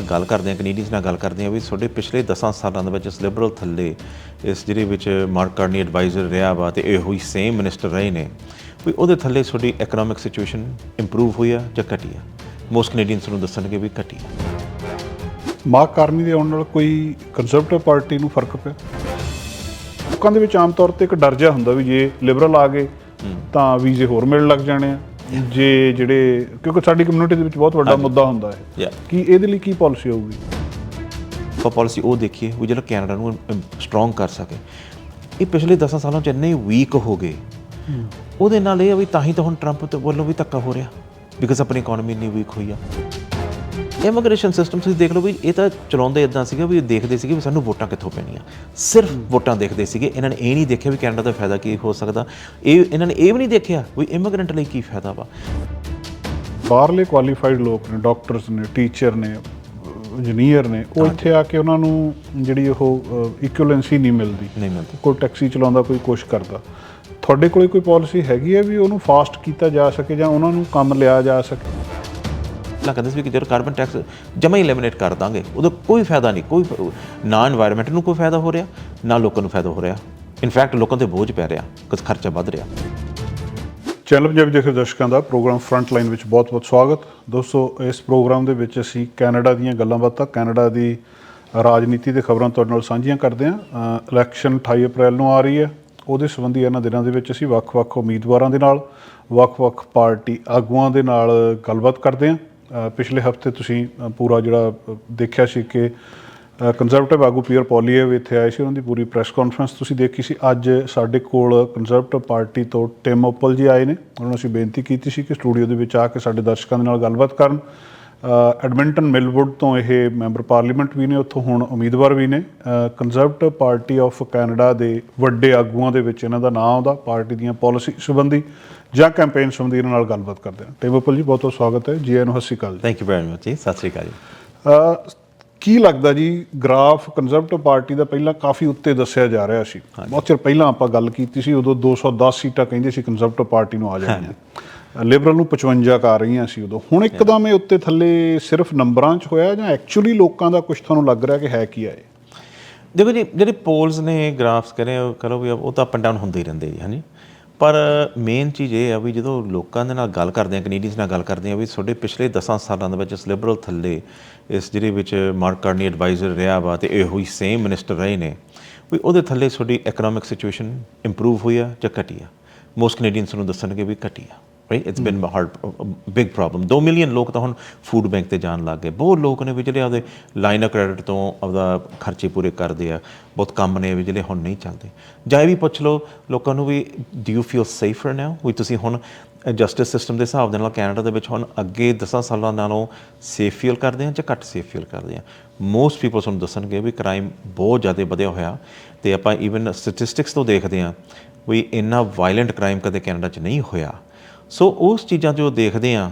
ਗੱਲ ਕਰਦੇ ਹਾਂ ਕੈਨੇਡੀਅਨਸ ਨਾਲ ਗੱਲ ਕਰਦੇ ਹਾਂ ਵੀ ਤੁਹਾਡੇ ਪਿਛਲੇ 10 ਸਾਲਾਂ ਦੇ ਵਿੱਚ ਇਸ ਲਿਬਰਲ ਥੱਲੇ ਇਸ ਜਿਹੜੇ ਵਿੱਚ ਮਾਰਕ ਕਾਰਨੀ ਐਡਵਾਈਜ਼ਰ ਰਿਹਾ ਵਾ ਤੇ ਇਹੋ ਹੀ ਸੇਮ ਮਿਨਿਸਟਰ ਰਹੇ ਨੇ ਵੀ ਉਹਦੇ ਥੱਲੇ ਤੁਹਾਡੀ ਇਕਨੋਮਿਕ ਸਿਚੁਏਸ਼ਨ ਇੰਪਰੂਵ ਹੋਈ ਆ ਜਾਂ ਘਟੀ ਆ? ਮੋਸਟ ਕੈਨੇਡੀਅਨਸ ਨੂੰ ਦੱਸਣਗੇ ਵੀ ਘਟੀ ਆ। ਮਾਰਕ ਕਾਰਨੀ ਦੇ ਆਉਣ ਨਾਲ ਕੋਈ ਕੰਜ਼ਰਵੇਟਿਵ ਪਾਰਟੀ ਨੂੰ ਫ਼ਰਕ ਪਿਆ? ਲੋਕਾਂ ਦੇ ਵਿੱਚ ਆਮ ਤੌਰ ਤੇ ਇੱਕ ਡਰ ਜਿਹਾ ਹੁੰਦਾ ਵੀ ਜੇ ਲਿਬਰਲ ਆ ਗਏ ਤਾਂ ਵੀਜ਼ੇ ਹੋਰ ਮਿਲਣ ਲੱਗ ਜਾਣੇ ਆ। ਜੇ ਜਿਹੜੇ ਕਿਉਂਕਿ ਸਾਡੀ ਕਮਿਊਨਿਟੀ ਦੇ ਵਿੱਚ ਬਹੁਤ ਵੱਡਾ ਮੁੱਦਾ ਹੁੰਦਾ ਹੈ। ਕਿ ਇਹਦੇ ਲਈ ਕੀ ਪਾਲਿਸੀ ਹੋਊਗੀ? ਆਪਾਂ ਪਾਲਿਸੀ ਉਹ ਦੇਖੀਏ ਵੀ ਜਿਹੜਾ ਕੈਨੇਡਾ ਨੂੰ ਸਟਰੋਂਗ ਕਰ ਸਕੇ। ਇਹ ਪਿਛਲੇ 10 ਸਾਲਾਂ ਚ ਇੰਨੇ ਵੀਕ ਹੋ ਗਏ। ਉਹਦੇ ਨਾਲ ਇਹ ਆ ਵੀ ਤਾਂ ਹੀ ਤਾਂ ਹੁਣ ਟਰੰਪ ਤੇ ਵੱਲੋਂ ਵੀ ਧੱਕਾ ਹੋ ਰਿਹਾ। ਬਿਕਾਜ਼ ਆਪਣੀ ਇਕਨੋਮੀ ਇੰਨੀ ਵੀਕ ਹੋਈ ਆ। ਇਮੀਗ੍ਰੇਸ਼ਨ ਸਿਸਟਮ ਤੁਸੀਂ ਦੇਖ ਲਓ ਵੀ ਇਹ ਤਾਂ ਚਲਾਉਂਦੇ ਇਦਾਂ ਸੀਗਾ ਵੀ ਦੇਖਦੇ ਸੀਗੇ ਵੀ ਸਾਨੂੰ ਵੋਟਾਂ ਕਿੱਥੋਂ ਪੈਣੀਆਂ। ਸਿਰਫ ਵੋਟਾਂ ਦੇਖਦੇ ਸੀਗੇ। ਇਹਨਾਂ ਨੇ ਇਹ ਨਹੀਂ ਦੇਖਿਆ ਵੀ ਕੈਨੇਡਾ ਦਾ ਫਾਇਦਾ ਕੀ ਹੋ ਸਕਦਾ। ਇਹ ਇਹਨਾਂ ਨੇ ਇਹ ਵੀ ਨਹੀਂ ਦੇਖਿਆ ਵੀ ਇਮੀਗ੍ਰੈਂਟ ਲਈ ਕੀ ਫਾਇਦਾ ਵਾ। ਬਾਹਰਲੇ ਕੁਆਲੀਫਾਈਡ ਲੋਕ ਨੇ ਡਾਕਟਰਸ ਨੇ ਟੀਚਰ ਨੇ ਇੰਜੀਨੀਅਰ ਨੇ ਉਹ ਇੱਥੇ ਆ ਕੇ ਉਹਨਾਂ ਨੂੰ ਜਿਹੜੀ ਉਹ ਇਕੁਇਵਲੈਂਸੀ ਨਹੀਂ ਮਿਲਦੀ। ਨਹੀਂ ਮਿਲਦੀ। ਕੋਈ ਟੈਕਸੀ ਚਲਾਉਂਦਾ ਕੋਈ ਕੁਛ ਕਰਦਾ। ਤੁਹਾਡੇ ਕੋਲੇ ਕੋਈ ਪਾਲਿਸੀ ਹੈਗੀ ਹੈ ਵੀ ਉਹਨੂੰ ਫਾਸਟ ਕੀਤਾ ਜਾ ਸਕੇ ਜਾਂ ਉਹਨਾਂ ਨੂੰ ਕੰਮ ਲਿਆ ਜਾ ਸਕੇ? ਪਹਿਲਾਂ ਕਹਿੰਦੇ ਸੀ ਵੀ ਕਿ ਜਦੋਂ ਕਾਰਬਨ ਟੈਕਸ ਜਮਾ ਹੀ ਐਲੀਮੀਨੇਟ ਕਰ ਦਾਂਗੇ। ਉਹਦਾ ਕੋਈ ਫਾਇਦਾ ਨਹੀਂ, ਕੋਈ ਨਾ এনवायरमेंट ਨੂੰ ਕੋਈ ਫਾਇਦਾ ਹੋ ਰਿਹਾ, ਨਾ ਲੋਕਾਂ ਨੂੰ ਫਾਇਦਾ ਹੋ ਰਿਹਾ। ਇਨਫੈਕਟ ਲੋਕਾਂ ਤੇ ਬੋਝ ਪੈ ਰਿਹਾ, ਕੁਝ ਖਰਚਾ ਵੱਧ ਰਿਹਾ। ਚੈਨਲ ਪੰਜਾਬ ਦੇ ਦਰਸ਼ਕਾਂ ਦਾ ਪ੍ਰੋਗਰਾਮ ਫਰੰਟ ਲਾਈਨ ਵਿੱਚ ਬਹੁਤ-ਬਹੁਤ ਸਵਾਗਤ। ਦੋਸਤੋ, ਇਸ ਪ੍ਰੋਗਰਾਮ ਦੇ ਵਿੱਚ ਅਸੀਂ ਕੈਨੇਡਾ ਦੀਆਂ ਗੱਲਾਂ-ਬਾਤਾਂ ਕੈਨੇਡਾ ਦੀ ਰਾਜਨੀਤੀ ਦੇ ਖਬਰਾਂ ਤੁਹਾਡੇ ਨਾਲ ਸਾਂਝੀਆਂ ਕਰਦੇ ਹਾਂ। ਇਲੈਕਸ਼ਨ 28 ਅਪ੍ਰੈਲ ਨੂੰ ਆ ਰਹੀ ਹੈ। ਉਹਦੇ ਸੰਬੰਧੀ ਇਹਨਾਂ ਦਿਨਾਂ ਦੇ ਵਿੱਚ ਅਸੀਂ ਵੱਖ-ਵੱਖ ਉਮੀਦਵਾਰਾਂ ਦੇ ਨਾਲ, ਵੱਖ-ਵੱਖ ਪਾਰਟੀ ਆਗੂਆਂ ਦੇ ਨਾਲ ਗੱਲਬਾਤ ਕਰਦੇ ਹਾਂ। ਪਿਛਲੇ ਹਫ਼ਤੇ ਤੁਸੀਂ ਪੂਰਾ ਜਿਹੜਾ ਦੇਖਿਆ ਸੀ ਕਿ ਕੰਜ਼ਰਵੇਟਿਵ ਆਗੂ ਪੀਅਰ ਪੋਲੀਏ ਇੱਥੇ ਆਏ ਸੀ, ਉਹਨਾਂ ਦੀ ਪੂਰੀ ਪ੍ਰੈਸ ਕਾਨਫਰੰਸ ਤੁਸੀਂ ਦੇਖੀ ਸੀ। ਅੱਜ ਸਾਡੇ ਕੋਲ ਕੰਜ਼ਰਵੇਟਿਵ ਪਾਰਟੀ ਤੋਂ ਟਿਮ ਓਪਲ ਜੀ ਆਏ ਨੇ। ਉਹਨਾਂ ਨੂੰ ਅਸੀਂ ਬੇਨਤੀ ਕੀਤੀ ਸੀ ਕਿ ਸਟੂਡੀਓ ਦੇ ਵਿੱਚ ਆ ਕੇ ਸਾਡੇ ਦਰਸ਼ਕਾਂ ਦੇ ਨਾਲ ਗੱਲਬਾਤ ਕਰਨ। ਐਡਮਿੰਟਨ ਮਿਲਵੁੱਡ ਤੋਂ ਇਹ ਮੈਂਬਰ ਪਾਰਲੀਮੈਂਟ ਵੀ ਨੇ ਉੱਥੋਂ ਹੁਣ ਉਮੀਦਵਾਰ ਵੀ ਨੇ। ਕੰਜ਼ਰਵੇਟਿਵ ਪਾਰਟੀ ਆਫ ਕੈਨੇਡਾ ਦੇ ਵੱਡੇ ਆਗੂਆਂ ਦੇ ਵਿੱਚ ਇਹਨਾਂ ਦਾ ਨਾਮ ਆਉਂਦਾ ਪਾਰਟੀ ਦੀਆਂ ਪਾਲਿਸੀ ਸੰਬੰਧੀ ਜਾਂ ਕੈਂਪੇਨ ਸੰਬੰਧੀ ਇਹਨਾਂ ਨਾਲ ਗੱਲਬਾਤ ਕਰਦੇ ਹਾਂ। ਟਿਮ ਓਪਲ ਜੀ ਬਹੁਤ ਬਹੁਤ ਸਵਾਗਤ ਹੈ। ਜੀ ਆਇਆਂ ਨੂੰ ਸਤਿ ਸ਼੍ਰੀ ਅਕਾਲ ਜੀ। ਥੈਂਕ ਯੂ ਵੈਰੀ ਮਚ ਜੀ ਸਤਿ ਸ੍ਰੀ ਅਕਾਲ ਜੀ। ਕੀ ਲੱਗਦਾ ਜੀ ਗ੍ਰਾਫ ਕੰਜ਼ਰਵੇਟਿਵ ਪਾਰਟੀ ਦਾ ਪਹਿਲਾਂ ਕਾਫੀ ਉੱਤੇ ਦੱਸਿਆ ਜਾ ਰਿਹਾ ਸੀ। ਬਹੁਤ ਚਿਰ ਪਹਿਲਾਂ ਆਪਾਂ ਗੱਲ ਕੀਤੀ ਸੀ ਉਦੋਂ 210 ਸੀਟਾਂ ਕਹਿੰਦੇ ਸੀ ਕੰਜ਼ਰਵੇਟਿਵ ਪਾਰਟੀ ਨੂੰ ਆ ਜਾਣਗੀਆਂ ਲਿਬਰਲ ਨੂੰ 55 ਕ ਆ ਰਹੀਆਂ ਸੀ ਉਦੋਂ। ਹੁਣ ਇੱਕਦਮ ਇਹ ਉੱਤੇ ਥੱਲੇ ਸਿਰਫ ਨੰਬਰਾਂ 'ਚ ਹੋਇਆ ਜਾਂ ਐਕਚੁਅਲੀ ਲੋਕਾਂ ਦਾ ਕੁਝ ਤੁਹਾਨੂੰ ਲੱਗ ਰਿਹਾ ਕਿ ਹੈ ਕੀ ਆ ਇਹ? ਦੇਖੋ ਜੀ ਜਿਹੜੇ ਪੋਲਸ ਨੇ ਗ੍ਰਾਫਸ ਕਰੇ ਕਰੋ ਵੀ ਉਹ ਤਾਂ ਅਪ ਐਂਡ ਡਾਊਨ ਹੁੰਦੇ ਹੀ ਰਹਿੰਦੇ ਜੀ ਹਾਂਜੀ। ਪਰ ਮੇਨ ਚੀਜ਼ ਇਹ ਆ ਵੀ ਜਦੋਂ ਲੋਕਾਂ ਦੇ ਨਾਲ ਗੱਲ ਕਰਦੇ ਆ ਕੈਨੇਡੀਅਨਸ ਨਾਲ ਗੱਲ ਕਰਦੇ ਆ ਵੀ ਤੁਹਾਡੇ ਪਿਛਲੇ 10 ਸਾਲਾਂ ਦੇ ਵਿੱਚ ਇਸ ਲਿਬਰਲ ਥੱਲੇ ਇਸ ਜਿਹੜੇ ਵਿੱਚ ਮਾਰਕ ਕਾਰਨੀ ਐਡਵਾਈਜ਼ਰ ਰਿਹਾ ਵਾ ਤੇ ਇਹੋ ਹੀ ਸੇਮ ਮਿਨਿਸਟਰ ਰਹੇ ਨੇ, ਵੀ ਉਹਦੇ ਥੱਲੇ ਤੁਹਾਡੀ ਇਕਨੋਮਿਕ ਸਿਚੁਏਸ਼ਨ ਇੰਪਰੂਵ ਹੋਈ ਆ ਜਾਂ ਘਟੀ ਆ? ਮੋਸਟ ਕੈਨੇਡੀਅਨਸ ਨੂੰ ਦੱਸਣਗੇ ਵੀ ਘਟੀ ਆ। Right it's been hard big problem 2 million ਲੋਕ ਤਾਂ ਹੁਣ ਫੂਡ ਬੈਂਕ ਤੇ ਜਾਣ ਲੱਗ ਗਏ। ਬਹੁਤ ਲੋਕ ਨੇ ਵੀ ਜਿਹੜੇ ਆਪਦੇ ਲਾਈਨ ਆਫ ਕ੍ਰੈਡਿਟ ਤੋਂ ਆਪਦਾ ਖਰਚੇ ਪੂਰੇ ਕਰਦੇ ਆ। ਬਹੁਤ ਕੰਮ ਨੇ ਵੀ ਜਿਹੜੇ ਹੁਣ ਨਹੀਂ ਚੱਲਦੇ। ਜਾਂ ਇਹ ਵੀ ਪੁੱਛ ਲਓ ਲੋਕਾਂ ਨੂੰ ਵੀ do you feel safer now ਵੀ ਤੁਸੀਂ ਹੁਣ ਜਸਟਿਸ ਸਿਸਟਮ ਦੇ ਹਿਸਾਬ ਦੇ ਨਾਲ ਕੈਨੇਡਾ ਦੇ ਵਿੱਚ ਹੁਣ ਅੱਗੇ 10 ਸਾਲਾਂ ਨਾਲੋਂ ਸੇਫ ਫੀਲ ਕਰਦੇ ਆ ਜਾਂ ਘੱਟ ਸੇਫ ਫੀਲ ਕਰਦੇ ਆ? ਮੋਸਟ ਪੀਪਲ ਤੁਹਾਨੂੰ ਦੱਸਣਗੇ ਵੀ ਕ੍ਰਾਈਮ ਬਹੁਤ ਜ਼ਿਆਦਾ ਵਧਿਆ ਹੋਇਆ। ਤੇ ਆਪਾਂ ਈਵਨ ਸਟੈਟਿਸਟਿਕਸ ਤੋਂ ਦੇਖਦੇ ਆ ਵੀ ਇੰਨਾ ਵਾਇਲੈਂਟ ਕ੍ਰਾਈਮ ਕਦੇ ਕੈਨੇਡਾ 'ਚ ਨਹੀਂ ਹੋਇਆ। ਸੋ ਉਸ ਚੀਜ਼ਾਂ ਜੋ ਦੇਖਦੇ ਆ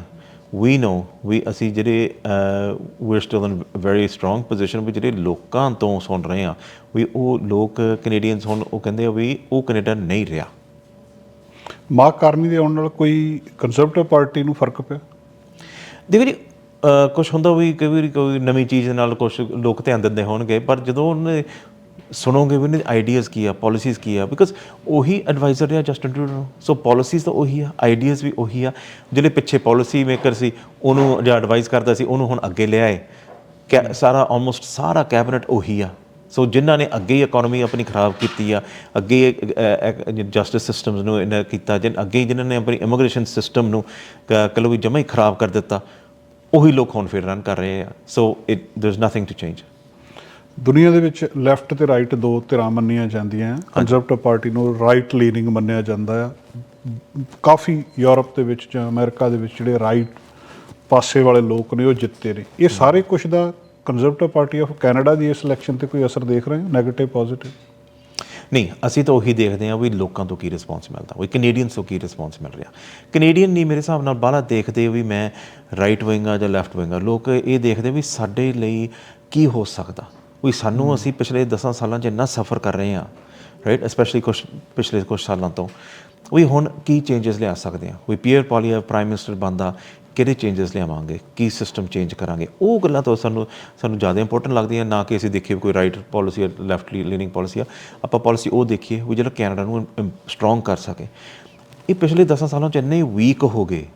ਵੀ ਨੋ ਵੀ ਅਸੀਂ ਜਿਹੜੇ we are still in very strong position ਵੀ ਜਿਹੜੇ ਲੋਕਾਂ ਤੋਂ ਸੁਣ ਰਹੇ ਆ ਵੀ ਉਹ ਲੋਕ ਕੈਨੇਡੀਅਨਸ ਹੁਣ ਉਹ ਕਹਿੰਦੇ ਆ ਵੀ ਉਹ ਕੈਨੇਡਾ ਨਹੀਂ ਰਿਹਾ। ਮਾਰਕ ਕਾਰਨੀ ਦੇ ਆਉਣ ਨਾਲ ਕੋਈ ਕੰਜ਼ਰਵੇਟਿਵ ਪਾਰਟੀ ਨੂੰ ਫ਼ਰਕ ਪਿਆ? ਦੇਖੋ ਜੀ ਕੁਝ ਹੁੰਦਾ ਵੀ ਕਈ ਵਾਰੀ ਕੋਈ ਨਵੀਂ ਚੀਜ਼ ਨਾਲ ਕੁਝ ਲੋਕ ਧਿਆਨ ਦਿੰਦੇ ਹੋਣਗੇ ਪਰ ਜਦੋਂ ਉਹਨੇ ਸੁਣੋਗੇ ਵੀ ਉਹਨਾਂ ਉਹਨੇ ਆਈਡੀਆਜ਼ ਕੀ ਆ ਪਾਲਿਸੀਜ਼ ਕੀ ਆ ਬਿਕਾਜ਼ ਉਹੀ ਐਡਵਾਈਜ਼ਰ ਆ ਜਸਟਨ ਟਰੂਡੋ ਸੋ ਪਾਲਿਸੀਜ਼ ਤਾਂ ਉਹੀ ਆ ਆਈਡੀਆਜ਼ ਵੀ ਉਹੀ ਆ। ਜਿਹੜੇ ਪਿੱਛੇ ਪਾਲਿਸੀ ਮੇਕਰ ਸੀ, ਉਹਨੂੰ ਜਾਂ ਐਡਵਾਈਸ ਕਰਦਾ ਸੀ, ਉਹਨੂੰ ਹੁਣ ਅੱਗੇ ਲਿਆਏ। ਕੈ- ਸਾਰਾ ਆਲਮੋਸਟ ਸਾਰਾ ਕੈਬਨਿਟ ਉਹੀ ਆ। ਸੋ ਜਿਨ੍ਹਾਂ ਨੇ ਅੱਗੇ ਹੀ ਇਕਨੋਮੀ ਆਪਣੀ ਖਰਾਬ ਕੀਤੀ ਆ, ਅੱਗੇ ਜਸਟਿਸ ਸਿਸਟਮਸ ਨੂੰ ਇਹਨਾਂ ਕੀਤਾ, ਜਿਨ ਅੱਗੇ ਹੀ ਜਿਨ੍ਹਾਂ ਨੇ ਆਪਣੀ ਇਮੀਗ੍ਰੇਸ਼ਨ ਸਿਸਟਮ ਨੂੰ ਕਹ ਲਓ ਵੀ ਜਮਾ ਹੀ ਖਰਾਬ ਕਰ ਦਿੱਤਾ, ਉਹੀ ਲੋਕ ਹੁਣ ਫਿਰ ਰਨ ਕਰ ਰਹੇ ਆ। So it there is nothing to change ਦੁਨੀਆ ਦੇ ਵਿੱਚ ਲੈਫਟ ਤੇ ਰਾਈਟ ਦੋ ਧਿਰਾਂ ਮੰਨੀਆਂ ਜਾਂਦੀਆਂ ਕੰਜ਼ਰਵੇਟਿਵ ਪਾਰਟੀ ਨੂੰ ਰਾਈਟ ਲੀਨਿੰਗ ਮੰਨਿਆ ਜਾਂਦਾ ਆ ਕਾਫੀ ਯੂਰਪ ਦੇ ਵਿੱਚ ਜਾਂ ਅਮਰੀਕਾ ਦੇ ਵਿੱਚ ਜਿਹੜੇ ਰਾਈਟ ਪਾਸੇ ਵਾਲੇ ਲੋਕ ਨੇ ਉਹ ਜਿੱਤੇ ਨੇ। ਇਹ ਸਾਰੇ ਕੁਝ ਦਾ ਕੰਜ਼ਰਵੇਟਿਵ ਪਾਰਟੀ ਆਫ ਕੈਨੇਡਾ ਦੀ ਇਸ ਇਲੈਕਸ਼ਨ ਤੇ ਕੋਈ ਅਸਰ ਦੇਖ ਰਹੇ ਹੋ? 네ਗੇਟਿਵ ਪੋਜ਼ਿਟਿਵ ਨਹੀਂ ਅਸੀਂ ਤਾਂ ਉਹੀ ਦੇਖਦੇ ਹਾਂ ਵੀ ਲੋਕਾਂ ਤੋਂ ਕੀ ਰਿਸਪੌਂਸ ਮਿਲਦਾ। ਵੀ ਕੈਨੇਡੀਅਨਸ ਤੋਂ ਕੀ ਰਿਸਪੌਂਸ ਮਿਲ ਰਿਹਾ। ਕੈਨੇਡੀਅਨ ਨਹੀਂ ਮੇਰੇ ਹਿਸਾਬ ਨਾਲ ਬਾਹਲਾ ਦੇਖਦੇ ਵੀ ਮੈਂ ਰਾਈਟ ਵਿੰਗ ਆ ਜਾਂ ਲੈਫਟ ਵਿੰਗ ਆ। ਲੋਕ ਇਹ ਦੇਖਦੇ ਵੀ ਸਾਡੇ ਲਈ ਕੀ ਹੋ ਸਕਦਾ। ਵੀ ਸਾਨੂੰ ਅਸੀਂ ਪਿਛਲੇ 10 ਸਾਲਾਂ 'ਚ ਇੰਨਾ ਸਫਰ ਕਰ ਰਹੇ ਹਾਂ ਰਾਈਟ ਸਪੈਸ਼ਲੀ ਕੁਝ ਪਿਛਲੇ ਕੁਝ ਸਾਲਾਂ ਤੋਂ। ਵੀ ਹੁਣ ਕੀ ਚੇਂਜਸ ਲਿਆ ਸਕਦੇ ਆ ਵੀ ਪੀਅਰ ਪੋਲੀਆ ਪ੍ਰਾਈਮ ਮਿਨਿਸਟਰ ਬੰਦਾ ਕਿਹੜੇ ਚੇਂਜਸ ਲਿਆਵਾਂਗੇ? ਕੀ ਸਿਸਟਮ ਚੇਂਜ ਕਰਾਂਗੇ? ਉਹ ਗੱਲਾਂ ਤੋਂ ਸਾਨੂੰ ਸਾਨੂੰ ਜ਼ਿਆਦਾ ਇੰਪੋਰਟੈਂਟ ਲੱਗਦੀਆਂ ਨਾ ਕਿ ਅਸੀਂ ਦੇਖੀਏ ਕੋਈ ਰਾਈਟ ਪਾਲਿਸੀ ਜਾਂ ਲੈਫਟ ਲੀਨਿੰਗ ਪਾਲਿਸੀ ਆ। ਆਪਾਂ ਪਾਲਿਸੀ ਉਹ ਦੇਖੀਏ ਵੀ ਜਿਹੜਾ ਕੈਨੇਡਾ ਨੂੰ ਸਟਰੋਂਗ ਕਰ ਸਕੇ। ਇਹ ਪਿਛਲੇ 10 ਸਾਲਾਂ ਚ ਇੰਨੇ ਵੀਕ ਹੋ ਗਏ।